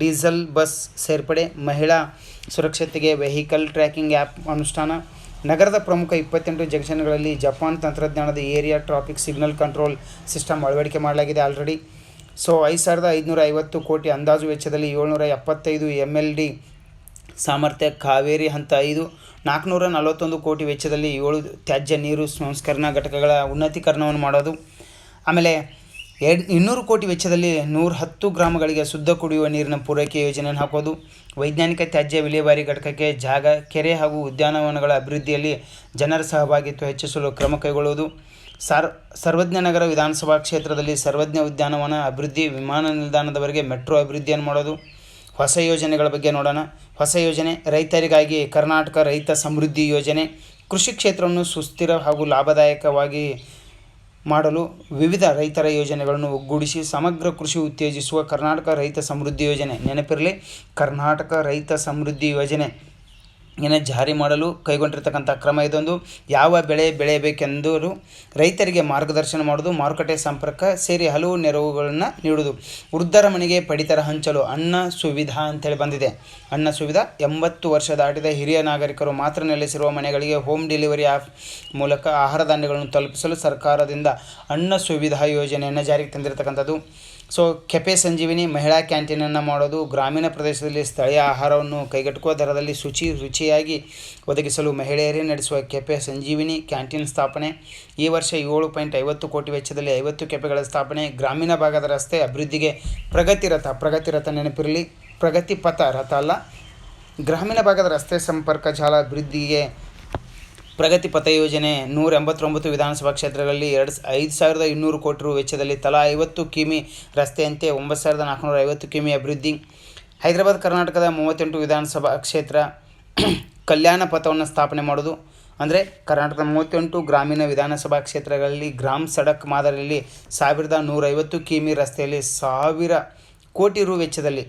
diesel bus ಸೇರ್ಪಡೆ, ಮಹಿಳಾ ಸುರಕ್ಷತೆಗೆ ವೆಹಿಕಲ್ ಟ್ರ್ಯಾಕಿಂಗ್ ಆ್ಯಪ್ ಅನುಷ್ಠಾನ. ನಗರದ ಪ್ರಮುಖ ಇಪ್ಪತ್ತೆಂಟು ಜಂಕ್ಷನ್ಗಳಲ್ಲಿ ಜಪಾನ್ ತಂತ್ರಜ್ಞಾನದ area traffic signal control system ಅಳವಡಿಕೆ ಮಾಡಲಾಗಿದೆ ಆಲ್ರೆಡಿ. ಸೊ, ಐದು ಸಾವಿರದ ಐದುನೂರ ಐವತ್ತು ಕೋಟಿ ಅಂದಾಜು ವೆಚ್ಚದಲ್ಲಿ ಏಳ್ನೂರ ಎಪ್ಪತ್ತೈದು ಎಂ ಎಲ್ ಡಿ ಸಾಮರ್ಥ್ಯ ಕಾವೇರಿ ಹಂತ ಐದು ನಾಲ್ಕುನೂರ ನಲವತ್ತೊಂದು ಕೋಟಿ ವೆಚ್ಚದಲ್ಲಿ ಏಳು ತ್ಯಾಜ್ಯ ನೀರು ಸಂಸ್ಕರಣಾ ಘಟಕಗಳ ಉನ್ನತೀಕರಣವನ್ನು ಮಾಡೋದು. ಆಮೇಲೆ ಎರಡು, ಇನ್ನೂರು ಕೋಟಿ ವೆಚ್ಚದಲ್ಲಿ ನೂರ ಹತ್ತು ಗ್ರಾಮಗಳಿಗೆ ಶುದ್ಧ ಕುಡಿಯುವ ನೀರಿನ ಪೂರೈಕೆ ಯೋಜನೆಯನ್ನು ಹಾಕೋದು, ವೈಜ್ಞಾನಿಕ ತ್ಯಾಜ್ಯ ವಿಲೇವಾರಿ ಘಟಕಕ್ಕೆ ಜಾಗ, ಕೆರೆ ಹಾಗೂ ಉದ್ಯಾನವನಗಳ ಅಭಿವೃದ್ಧಿಯಲ್ಲಿ ಜನರ ಸಹಭಾಗಿತ್ವ ಹೆಚ್ಚಿಸಲು ಕ್ರಮ ಕೈಗೊಳ್ಳುವುದು. ಸಾರ್, ಸರ್ವಜ್ಞ ನಗರ ವಿಧಾನಸಭಾ ಕ್ಷೇತ್ರದಲ್ಲಿ ಸರ್ವಜ್ಞ ಉದ್ಯಾನವನ ಅಭಿವೃದ್ಧಿ ವಿಮಾನ ನಿಲ್ದಾಣದವರೆಗೆ ಮೆಟ್ರೋ ಅಭಿವೃದ್ಧಿಯನ್ನು ಮಾಡೋದು. ಹೊಸ ಯೋಜನೆಗಳ ಬಗ್ಗೆ ನೋಡೋಣ. ಹೊಸ ಯೋಜನೆ, ರೈತರಿಗಾಗಿ ಕರ್ನಾಟಕ ರೈತ ಸಮೃದ್ಧಿ ಯೋಜನೆ. ಕೃಷಿ ಕ್ಷೇತ್ರವನ್ನು ಸುಸ್ಥಿರ ಹಾಗೂ ಲಾಭದಾಯಕವಾಗಿ ಮಾಡಲು ವಿವಿಧ ರೈತರ ಯೋಜನೆಗಳನ್ನು ಒಗ್ಗೂಡಿಸಿ ಸಮಗ್ರ ಕೃಷಿ ಉತ್ತೇಜಿಸುವ ಕರ್ನಾಟಕ ರೈತ ಸಮೃದ್ಧಿ ಯೋಜನೆ ನೆನಪಿರಲಿ. ಕರ್ನಾಟಕ ರೈತ ಸಮೃದ್ಧಿ ಯೋಜನೆ. ಯನ್ನು ಜಾರಿ ಮಾಡಲು ಕೈಗೊಂಡಿರ್ತಕ್ಕಂಥ ಕ್ರಮ ಇದೊಂದು. ಯಾವ ಬೆಳೆ ಬೆಳೆಯಬೇಕೆಂದರೂ ರೈತರಿಗೆ ಮಾರ್ಗದರ್ಶನ ಮಾಡೋದು ಮಾರುಕಟ್ಟೆ ಸಂಪರ್ಕ ಸೇರಿ ಹಲವು ನೆರವುಗಳನ್ನು ನೀಡುವುದು. ವೃದ್ಧರ ಮನೆಗೆ ಪಡಿತರ ಹಂಚಲು ಅನ್ನ ಸುವಿಧ ಅಂತೇಳಿ ಬಂದಿದೆ. ಅನ್ನ ಸುವಿಧ ಎಂಬತ್ತು ವರ್ಷ ದಾಟಿದ ಹಿರಿಯ ನಾಗರಿಕರು ಮಾತ್ರ ನೆಲೆಸಿರುವ ಮನೆಗಳಿಗೆ ಹೋಮ್ ಡೆಲಿವರಿ ಆ್ಯಪ್ ಮೂಲಕ ಆಹಾರ ಧಾನ್ಯಗಳನ್ನು ತಲುಪಿಸಲು ಸರ್ಕಾರದಿಂದ ಅನ್ನ ಸುವಿಧಾ ಯೋಜನೆಯನ್ನು ಜಾರಿಗೆ ತಂದಿರತಕ್ಕಂಥದ್ದು. ಸೊ ಕೆಫೆ ಸಂಜೀವಿನಿ ಮಹಿಳಾ ಕ್ಯಾಂಟೀನನ್ನು ಮಾಡೋದು ಗ್ರಾಮೀಣ ಪ್ರದೇಶದಲ್ಲಿ ಸ್ಥಳೀಯ ಆಹಾರವನ್ನು ಕೈಗೆಟುಕುವ ದರದಲ್ಲಿ ಶುಚಿ ರುಚಿಯಾಗಿ ಒದಗಿಸಲು ಮಹಿಳೆಯರೇ ನಡೆಸುವ ಕೆಫೆ ಸಂಜೀವಿನಿ ಕ್ಯಾಂಟೀನ್ ಸ್ಥಾಪನೆ. ಈ ವರ್ಷ ಏಳು ಪಾಯಿಂಟ್ ಐವತ್ತು ಕೋಟಿ ವೆಚ್ಚದಲ್ಲಿ ಐವತ್ತು ಕೆಫೆಗಳ ಸ್ಥಾಪನೆ. ಗ್ರಾಮೀಣ ಭಾಗದ ರಸ್ತೆ ಅಭಿವೃದ್ಧಿಗೆ ಪ್ರಗತಿ ರಥ ಪ್ರಗತಿ ರಥ ನೆನಪಿರಲಿ. ಪ್ರಗತಿ ಪಥ ರಥ ಅಲ್ಲ, ಗ್ರಾಮೀಣ ಭಾಗದ ರಸ್ತೆ ಸಂಪರ್ಕ ಜಾಲ ಅಭಿವೃದ್ಧಿಗೆ ಪ್ರಗತಿ ಪಥ ಯೋಜನೆ ನೂರ ಎಂಬತ್ತೊಂಬತ್ತು ವಿಧಾನಸಭಾ ಕ್ಷೇತ್ರಗಳಲ್ಲಿ ಎರಡು ಐದು ಸಾವಿರದ ಇನ್ನೂರು ಕೋಟಿ ರು ವೆಚ್ಚದಲ್ಲಿ ತಲಾ ಐವತ್ತು ಕಿಮಿ ರಸ್ತೆಯಂತೆ ಒಂಬತ್ತು ಸಾವಿರದ ನಾಲ್ಕುನೂರ ಐವತ್ತು ಕಿಮಿ ಅಭಿವೃದ್ಧಿ. ಹೈದರಾಬಾದ್, ಕರ್ನಾಟಕದ ಮೂವತ್ತೆಂಟು ವಿಧಾನಸಭಾ ಕ್ಷೇತ್ರ ಕಲ್ಯಾಣ ಪಥವನ್ನು ಸ್ಥಾಪನೆ ಮಾಡೋದು. ಅಂದರೆ ಕರ್ನಾಟಕದ ಮೂವತ್ತೆಂಟು ಗ್ರಾಮೀಣ ವಿಧಾನಸಭಾ ಕ್ಷೇತ್ರಗಳಲ್ಲಿ ಗ್ರಾಮ ಸಡಕ್ ಮಾದರಿಯಲ್ಲಿ ಸಾವಿರದ ನೂರೈವತ್ತು ಕಿಮಿ ರಸ್ತೆಯಲ್ಲಿ ಸಾವಿರ ಕೋಟಿ ರು ವೆಚ್ಚದಲ್ಲಿ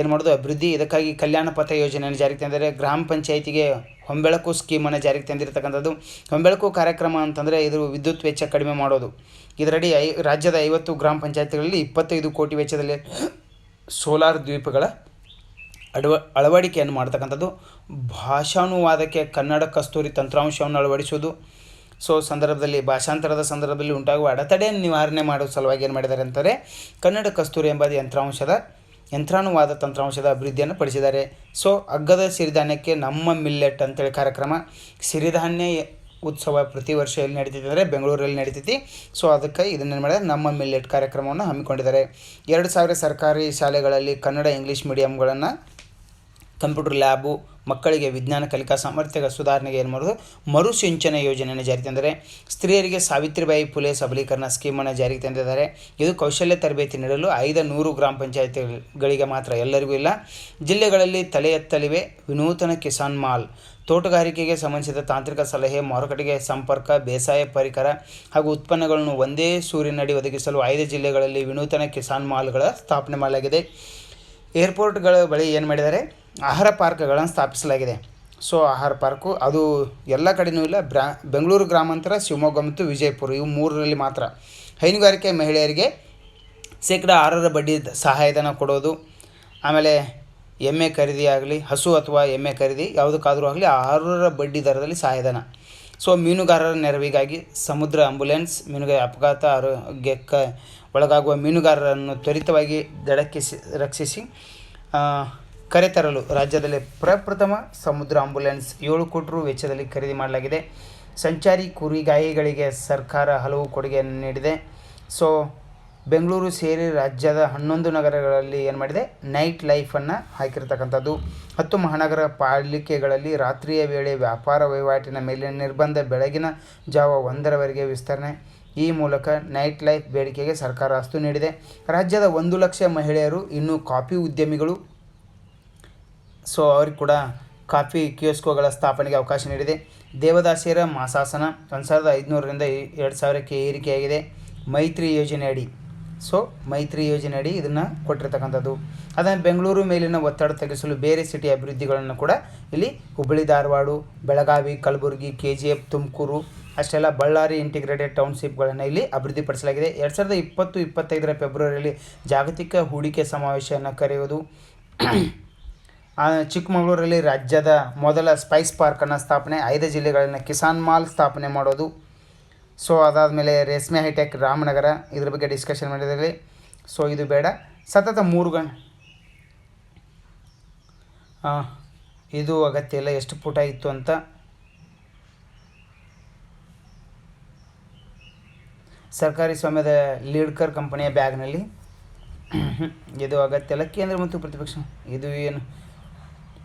ಏನು ಮಾಡೋದು? ಅಭಿವೃದ್ಧಿ. ಇದಕ್ಕಾಗಿ ಕಲ್ಯಾಣ ಪಥ ಯೋಜನೆಯನ್ನು ಜಾರಿಗೆ ತಂದರೆ ಗ್ರಾಮ ಪಂಚಾಯಿತಿಗೆ ಹೊಂಬೆಳಕು ಸ್ಕೀಮನ್ನು ಜಾರಿಗೆ ತಂದಿರತಕ್ಕಂಥದ್ದು. ಹೊಂಬೆಳಕು ಕಾರ್ಯಕ್ರಮ ಅಂತಂದರೆ ಇದು ವಿದ್ಯುತ್ ವೆಚ್ಚ ಕಡಿಮೆ ಮಾಡೋದು. ಇದರಡಿ ಐ, ರಾಜ್ಯದ ಐವತ್ತು ಗ್ರಾಮ ಪಂಚಾಯತ್ಗಳಲ್ಲಿ ಇಪ್ಪತ್ತೈದು ಕೋಟಿ ವೆಚ್ಚದಲ್ಲಿ ಸೋಲಾರ್ ದ್ವೀಪಗಳ ಅಡವ, ಅಳವಡಿಕೆಯನ್ನು ಮಾಡ್ತಕ್ಕಂಥದ್ದು. ಭಾಷಾನುವಾದಕ್ಕೆ ಕನ್ನಡ ಕಸ್ತೂರಿ ತಂತ್ರಾಂಶವನ್ನು ಅಳವಡಿಸೋದು ಸೊ, ಸಂದರ್ಭದಲ್ಲಿ, ಭಾಷಾಂತರದ ಸಂದರ್ಭದಲ್ಲಿ ಉಂಟಾಗುವ ಅಡೆತಡೆಯನ್ನು ನಿವಾರಣೆ ಮಾಡುವ ಸಲುವಾಗಿ ಏನು ಮಾಡಿದ್ದಾರೆ ಅಂತಾರೆ ಕನ್ನಡ ಕಸ್ತೂರಿ ಎಂಬ ಯಂತ್ರಾಂಶದ ಯಂತ್ರಾನುವಾದ ತಂತ್ರಾಂಶದ ಅಭಿವೃದ್ಧಿಯನ್ನು ಪಡಿಸಿದ್ದಾರೆ. ಸೊ ಅಗ್ಗದ ಸಿರಿಧಾನ್ಯಕ್ಕೆ ನಮ್ಮ ಮಿಲ್ಲೆಟ್ ಅಂತೇಳಿ ಕಾರ್ಯಕ್ರಮ ಸಿರಿಧಾನ್ಯ ಉತ್ಸವ ಪ್ರತಿ ವರ್ಷ ಎಲ್ಲಿ ನಡೀತೈತೆ ಅಂದರೆ ಬೆಂಗಳೂರಲ್ಲಿ ನಡೀತೈತಿ. ಸೊ, ಅದಕ್ಕೆ ಇದನ್ನೇನು ಮಾಡಿದ್ರೆ ನಮ್ಮ ಮಿಲ್ಲೆಟ್ ಕಾರ್ಯಕ್ರಮವನ್ನು ಹಮ್ಮಿಕೊಂಡಿದ್ದಾರೆ. ಎರಡು ಸಾವಿರ ಸರ್ಕಾರಿ ಶಾಲೆಗಳಲ್ಲಿ ಕನ್ನಡ, ಇಂಗ್ಲೀಷ್ ಮೀಡಿಯಮ್ಗಳನ್ನು ಕಂಪ್ಯೂಟರ್ ಲ್ಯಾಬು, ಮಕ್ಕಳಿಗೆ ವಿಜ್ಞಾನ ಕಲಿಕಾ ಸಾಮರ್ಥ್ಯಗಳ ಸುಧಾರಣೆಗೆ ಏನು ಮಾಡೋದು? ಮರುಸಿಂಚನ ಯೋಜನೆಯನ್ನು ಜಾರಿ ತಂದರೆ ಸ್ತ್ರೀಯರಿಗೆ ಸಾವಿತ್ರಿಬಾಯಿ ಫುಲೆ ಸಬಲೀಕರಣ ಸ್ಕೀಮನ್ನು ಜಾರಿಗೆ ತಂದಿದ್ದಾರೆ. ಇದು ಕೌಶಲ್ಯ ತರಬೇತಿ ನೀಡಲು ಐದು ನೂರು ಗ್ರಾಮ ಪಂಚಾಯತಿಗಳಿಗೆ ಮಾತ್ರ ಎಲ್ಲರಿಗೂ ಇಲ್ಲ. ಜಿಲ್ಲೆಗಳಲ್ಲಿ ತಲೆ ಎತ್ತಲಿವೆ. ವಿನೂತನ ಕಿಸಾನ್ ಮಾಲ್. ತೋಟಗಾರಿಕೆಗೆ ಸಂಬಂಧಿಸಿದ ತಾಂತ್ರಿಕ ಸಲಹೆ, ಮಾರುಕಟ್ಟೆಗೆ ಸಂಪರ್ಕ, ಬೇಸಾಯ ಪರಿಕರ ಹಾಗೂ ಉತ್ಪನ್ನಗಳನ್ನು ಒಂದೇ ಸೂರಿನಡಿ ಒದಗಿಸಲು ಐದು ಜಿಲ್ಲೆಗಳಲ್ಲಿ ವಿನೂತನ ಕಿಸಾನ್ ಮಾಲ್ಗಳ ಸ್ಥಾಪನೆ ಮಾಡಲಾಗಿದೆ. ಏರ್ಪೋರ್ಟ್ಗಳ ಬಳಿ ಏನು ಮಾಡಿದ್ದಾರೆ? ಆಹಾರ ಪಾರ್ಕ್ಗಳನ್ನು ಸ್ಥಾಪಿಸಲಾಗಿದೆ. ಸೊ, ಆಹಾರ ಪಾರ್ಕು ಅದು ಎಲ್ಲ ಕಡೆಯೂ ಇಲ್ಲ. ಬ್ರಾ, ಬೆಂಗಳೂರು ಗ್ರಾಮಾಂತರ, ಶಿವಮೊಗ್ಗ ಮತ್ತು ವಿಜಯಪುರ ಇವು ಮೂರರಲ್ಲಿ ಮಾತ್ರ. ಹೈನುಗಾರಿಕೆ ಮಹಿಳೆಯರಿಗೆ ಶೇಕಡ ಆರರ ಬಡ್ಡಿ ಸಹಾಯಧನ ಕೊಡೋದು, ಆಮೇಲೆ ಎಮ್ಮೆ ಖರೀದಿ ಹಸು ಅಥವಾ ಎಮ್ಮೆ ಖರೀದಿ ಯಾವುದಕ್ಕಾದರೂ ಆಗಲಿ ಆರರ ಬಡ್ಡಿ ದರದಲ್ಲಿ ಸಹಾಯಧನ. ಸೊ, ಮೀನುಗಾರರ ನೆರವಿಗಾಗಿ ಸಮುದ್ರ ಆಂಬುಲೆನ್ಸ್ ಮೀನುಗಾರ ಅಪಘಾತ ಆರೋಗ್ಯಕ್ಕೆ ಒಳಗಾಗುವ ಮೀನುಗಾರರನ್ನು ತ್ವರಿತವಾಗಿ ದಡಕ್ಕೆ ರಕ್ಷಿಸಿ ಕರೆತರಲು ರಾಜ್ಯದಲ್ಲಿ ಪ್ರಪ್ರಥಮ ಸಮುದ್ರ ಆಂಬುಲೆನ್ಸ್ ಏಳು ಕೋಟಿ ರು ವೆಚ್ಚದಲ್ಲಿ ಖರೀದಿ ಮಾಡಲಾಗಿದೆ. ಸಂಚಾರಿ ಕುರಿಗಾಯಿಗಳಿಗೆ ಸರ್ಕಾರ ಹಲವು ಕೊಡುಗೆಯನ್ನು ನೀಡಿದೆ. ಸೊ, ಬೆಂಗಳೂರು ಸೇರಿ ರಾಜ್ಯದ ಹನ್ನೊಂದು ನಗರಗಳಲ್ಲಿ ಏನು ಮಾಡಿದೆ? ನೈಟ್ ಲೈಫನ್ನು ಹಾಕಿರ್ತಕ್ಕಂಥದ್ದು. ಹತ್ತು ಮಹಾನಗರ ಪಾಲಿಕೆಗಳಲ್ಲಿ ರಾತ್ರಿಯ ವೇಳೆ ವ್ಯಾಪಾರ ವಹಿವಾಟಿನ ಮೇಲಿನ ನಿರ್ಬಂಧ ಬೆಳಗಿನ ಜಾವ ಒಂದರವರೆಗೆ ವಿಸ್ತರಣೆ. ಈ ಮೂಲಕ ನೈಟ್ ಲೈಫ್ ಬೇಡಿಕೆಗೆ ಸರ್ಕಾರ ಅಸ್ತು ನೀಡಿದೆ. ರಾಜ್ಯದ ಒಂದು ಲಕ್ಷ ಮಹಿಳೆಯರು ಇನ್ನೂ ಕಾಫಿ ಉದ್ಯಮಿಗಳು ಸೊ ಅವ್ರಿಗೆ ಕೂಡ ಕಾಫಿ ಕಿಯೋಸ್ಕೋಗಳ ಸ್ಥಾಪನೆಗೆ ಅವಕಾಶ ನೀಡಿದೆ. ದೇವದಾಸಿಯರ ಮಾಸಾಸನ ಒಂದು ಸಾವಿರದ ಐದುನೂರರಿಂದ ಎರಡು ಸಾವಿರಕ್ಕೆ ಏರಿಕೆಯಾಗಿದೆ. ಮೈತ್ರಿ ಯೋಜನೆ ಅಡಿ ಸೊ ಮೈತ್ರಿ ಯೋಜನೆ ಅಡಿ ಇದನ್ನು ಕೊಟ್ಟಿರ್ತಕ್ಕಂಥದ್ದು. ಅದನ್ನು ಬೆಂಗಳೂರು ಮೇಲಿನ ಒತ್ತಡ ತಗ್ಗಿಸಲು ಬೇರೆ ಸಿಟಿ ಅಭಿವೃದ್ಧಿಗಳನ್ನು ಕೂಡ ಇಲ್ಲಿ Hubballi, Dharwad, Belagavi, Kalaburagi K G F Tumakuru ಅಷ್ಟೆಲ್ಲ ಬಳ್ಳಾರಿ ಇಂಟಿಗ್ರೇಟೆಡ್ ಟೌನ್ಶಿಪ್ಗಳನ್ನು ಇಲ್ಲಿ ಅಭಿವೃದ್ಧಿಪಡಿಸಲಾಗಿದೆ. ಎರಡು ಸಾವಿರದ ಇಪ್ಪತ್ತು ಇಪ್ಪತ್ತೈದರ ಫೆಬ್ರವರಿಯಲ್ಲಿ ಜಾಗತಿಕ ಹೂಡಿಕೆ ಸಮಾವೇಶವನ್ನು ಕರೆಯುವುದು ಚಿಕ್ಕಮಗಳೂರಲ್ಲಿ ರಾಜ್ಯದ ಮೊದಲ ಸ್ಪೈಸ್ ಪಾರ್ಕನ್ನು ಸ್ಥಾಪನೆ, ಐದು ಜಿಲ್ಲೆಗಳನ್ನು ಕಿಸಾನ್ ಮಾಲ್ ಸ್ಥಾಪನೆ ಮಾಡೋದು. ಸೊ ಅದಾದಮೇಲೆ ರೇಷ್ಮೆ ಹೈಟೆಕ್ ರಾಮನಗರ, ಇದ್ರ ಬಗ್ಗೆ ಡಿಸ್ಕಷನ್ ಮಾಡಿದಲ್ಲಿ ಸೊ ಇದು ಬೇಡ. ಸತತ ಮೂರು ಗಂಟೆ ಇದು ಅಗತ್ಯ ಇಲ್ಲ. ಎಷ್ಟು ಪುಟ ಇತ್ತು ಅಂತ. ಸರ್ಕಾರಿ ಸ್ವಾಮ್ಯದ ಲೀಡ್ಕರ್ ಕಂಪನಿಯ ಬ್ಯಾಗ್ನಲ್ಲಿ. ಇದು ಅಗತ್ಯ ಇಲ್ಲ. ಕೇಂದ್ರ ಮತ್ತು ಪ್ರತಿಪಕ್ಷ ಇದು ಏನು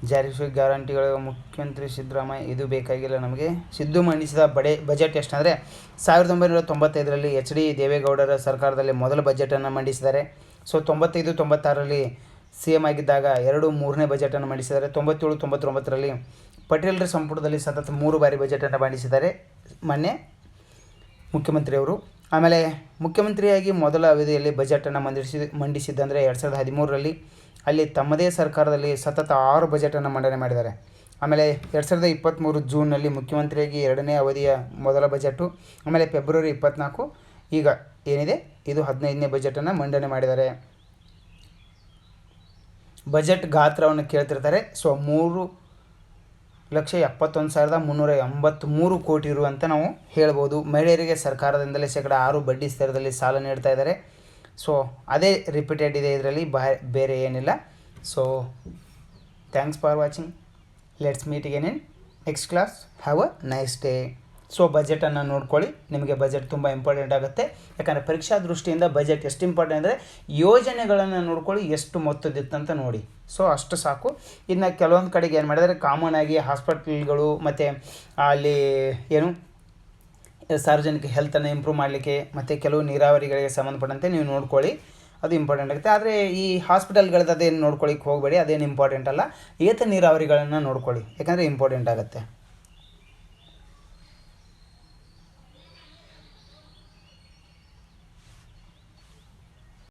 ಜಾರಿ ಗ್ಯಾರಂಟಿಗಳು ಮುಖ್ಯಮಂತ್ರಿ ಸಿದ್ದರಾಮಯ್ಯ ಇದು ಬೇಕಾಗಿಲ್ಲ ನಮಗೆ. ಸಿದ್ದು ಮಂಡಿಸಿದ ಬಡೆ ಬಜೆಟ್ ಎಷ್ಟಂದರೆ ಸಾವಿರದ ಒಂಬೈನೂರ ತೊಂಬತ್ತೈದರಲ್ಲಿ ಎಚ್ ಡಿ ದೇವೇಗೌಡರ ಸರ್ಕಾರದಲ್ಲಿ ಮೊದಲ ಬಜೆಟನ್ನು ಮಂಡಿಸಿದ್ದಾರೆ. ಸೊ, ತೊಂಬತ್ತೈದು, ತೊಂಬತ್ತಾರರಲ್ಲಿ ಸಿ ಎಂ ಆಗಿದ್ದಾಗ ಎರಡು, ಮೂರನೇ ಬಜೆಟನ್ನು ಮಂಡಿಸಿದ್ದಾರೆ. ತೊಂಬತ್ತೇಳು, ತೊಂಬತ್ತೊಂಬತ್ತರಲ್ಲಿ ಪಟೇಲರ ಸಂಪುಟದಲ್ಲಿ ಸತತ ಮೂರು ಬಾರಿ ಬಜೆಟನ್ನು ಮಂಡಿಸಿದ್ದಾರೆ ಮೊನ್ನೆ ಮುಖ್ಯಮಂತ್ರಿಯವರು. ಆಮೇಲೆ ಮುಖ್ಯಮಂತ್ರಿಯಾಗಿ ಮೊದಲ ಅವಧಿಯಲ್ಲಿ ಬಜೆಟನ್ನು ಮಂಡಿಸಿ, ಮಂಡಿಸಿದ್ದಂದರೆ ಎರಡು ಸಾವಿರದ ಹದಿಮೂರರಲ್ಲಿ ಅಲ್ಲಿ ತಮ್ಮದೇ ಸರ್ಕಾರದಲ್ಲಿ ಸತತ ಆರು ಬಜೆಟನ್ನು ಮಂಡನೆ ಮಾಡಿದ್ದಾರೆ. ಆಮೇಲೆ ಎರಡು ಸಾವಿರದ ಇಪ್ಪತ್ತ್ಮೂರು ಜೂನ್ನಲ್ಲಿ ಮುಖ್ಯಮಂತ್ರಿಯಾಗಿ ಎರಡನೇ ಅವಧಿಯ ಮೊದಲ ಬಜೆಟು, ಆಮೇಲೆ ಫೆಬ್ರವರಿ ಇಪ್ಪತ್ತ್ನಾಲ್ಕು ಈಗ ಏನಿದೆ? ಇದು ಹದಿನೈದನೇ ಬಜೆಟನ್ನು ಮಂಡನೆ ಮಾಡಿದ್ದಾರೆ. ಬಜೆಟ್ ಗಾತ್ರವನ್ನು ಕೇಳ್ತಿರ್ತಾರೆ. ಸೊ, ಮೂರು ಲಕ್ಷ ಎಪ್ಪತ್ತೊಂದು ಸಾವಿರದ ಮುನ್ನೂರ ಎಂಬತ್ತ್ಮೂರು ಕೋಟಿ ಇರುವಂತ ನಾವು ಹೇಳ್ಬೋದು. ಮಹಿಳೆಯರಿಗೆ ಸರ್ಕಾರದಿಂದಲೇ ಶೇಕಡ ಆರು ಬಡ್ಡಿ ಸ್ಥಿರದಲ್ಲಿ ಸಾಲ ನೀಡ್ತಾ ಇದ್ದಾರೆ. ಸೊ ಅದೇ ರಿಪೀಟೆಡ್ ಇದೆ ಇದರಲ್ಲಿ ಬೇರೆ ಏನಿಲ್ಲ. So thanks for watching let's meet in next class have a nice day so ಬಜೆಟನ್ನು ನೋಡ್ಕೊಳ್ಳಿ. ನಿಮಗೆ ಬಜೆಟ್ ತುಂಬ ಇಂಪಾರ್ಟೆಂಟ್ ಆಗುತ್ತೆ. ಯಾಕಂದರೆ ಪರೀಕ್ಷಾ ದೃಷ್ಟಿಯಿಂದ ಬಜೆಟ್ ಎಷ್ಟು ಇಂಪಾರ್ಟೆಂಟ್ ಅಂದರೆ, ಯೋಜನೆಗಳನ್ನು ನೋಡ್ಕೊಳ್ಳಿ ಎಷ್ಟು ಮೊತ್ತದಿತ್ತಂತ ನೋಡಿ. ಸೊ ಅಷ್ಟು ಸಾಕು. ಇನ್ನು ಕೆಲವೊಂದು ಕಡೆಗೆ ಏನು ಮಾಡಿದರೆ ಕಾಮನ್ ಆಗಿ ಹಾಸ್ಪಿಟ್ಲ್ಗಳು ಮತ್ತು ಅಲ್ಲಿ ಏನು ಸಾರ್ವಜನಿಕ ಹೆಲ್ತನ್ನು ಇಂಪ್ರೂವ್ ಮಾಡಲಿಕ್ಕೆ ಮತ್ತು ಕೆಲವು ನೀರಾವರಿಗಳಿಗೆ ಸಂಬಂಧಪಟ್ಟಂತೆ ನೀವು ನೋಡ್ಕೊಳ್ಳಿ. ಅದು ಇಂಪಾರ್ಟೆಂಟ್ ಆಗುತ್ತೆ. ಆದರೆ ಈ ಹಾಸ್ಪಿಟಲ್ಗಳದ್ದು ಅದೇನು ನೋಡ್ಕೊಳ್ಳಿಕ್ಕೆ ಹೋಗಬೇಡಿ, ಅದೇನು ಇಂಪಾರ್ಟೆಂಟ್ ಅಲ್ಲ. ಏತ ನೀರಾವರಿಗಳನ್ನು ನೋಡ್ಕೊಳ್ಳಿ. ಯಾಕಂದರೆ ಇಂಪಾರ್ಟೆಂಟ್ ಆಗುತ್ತೆ.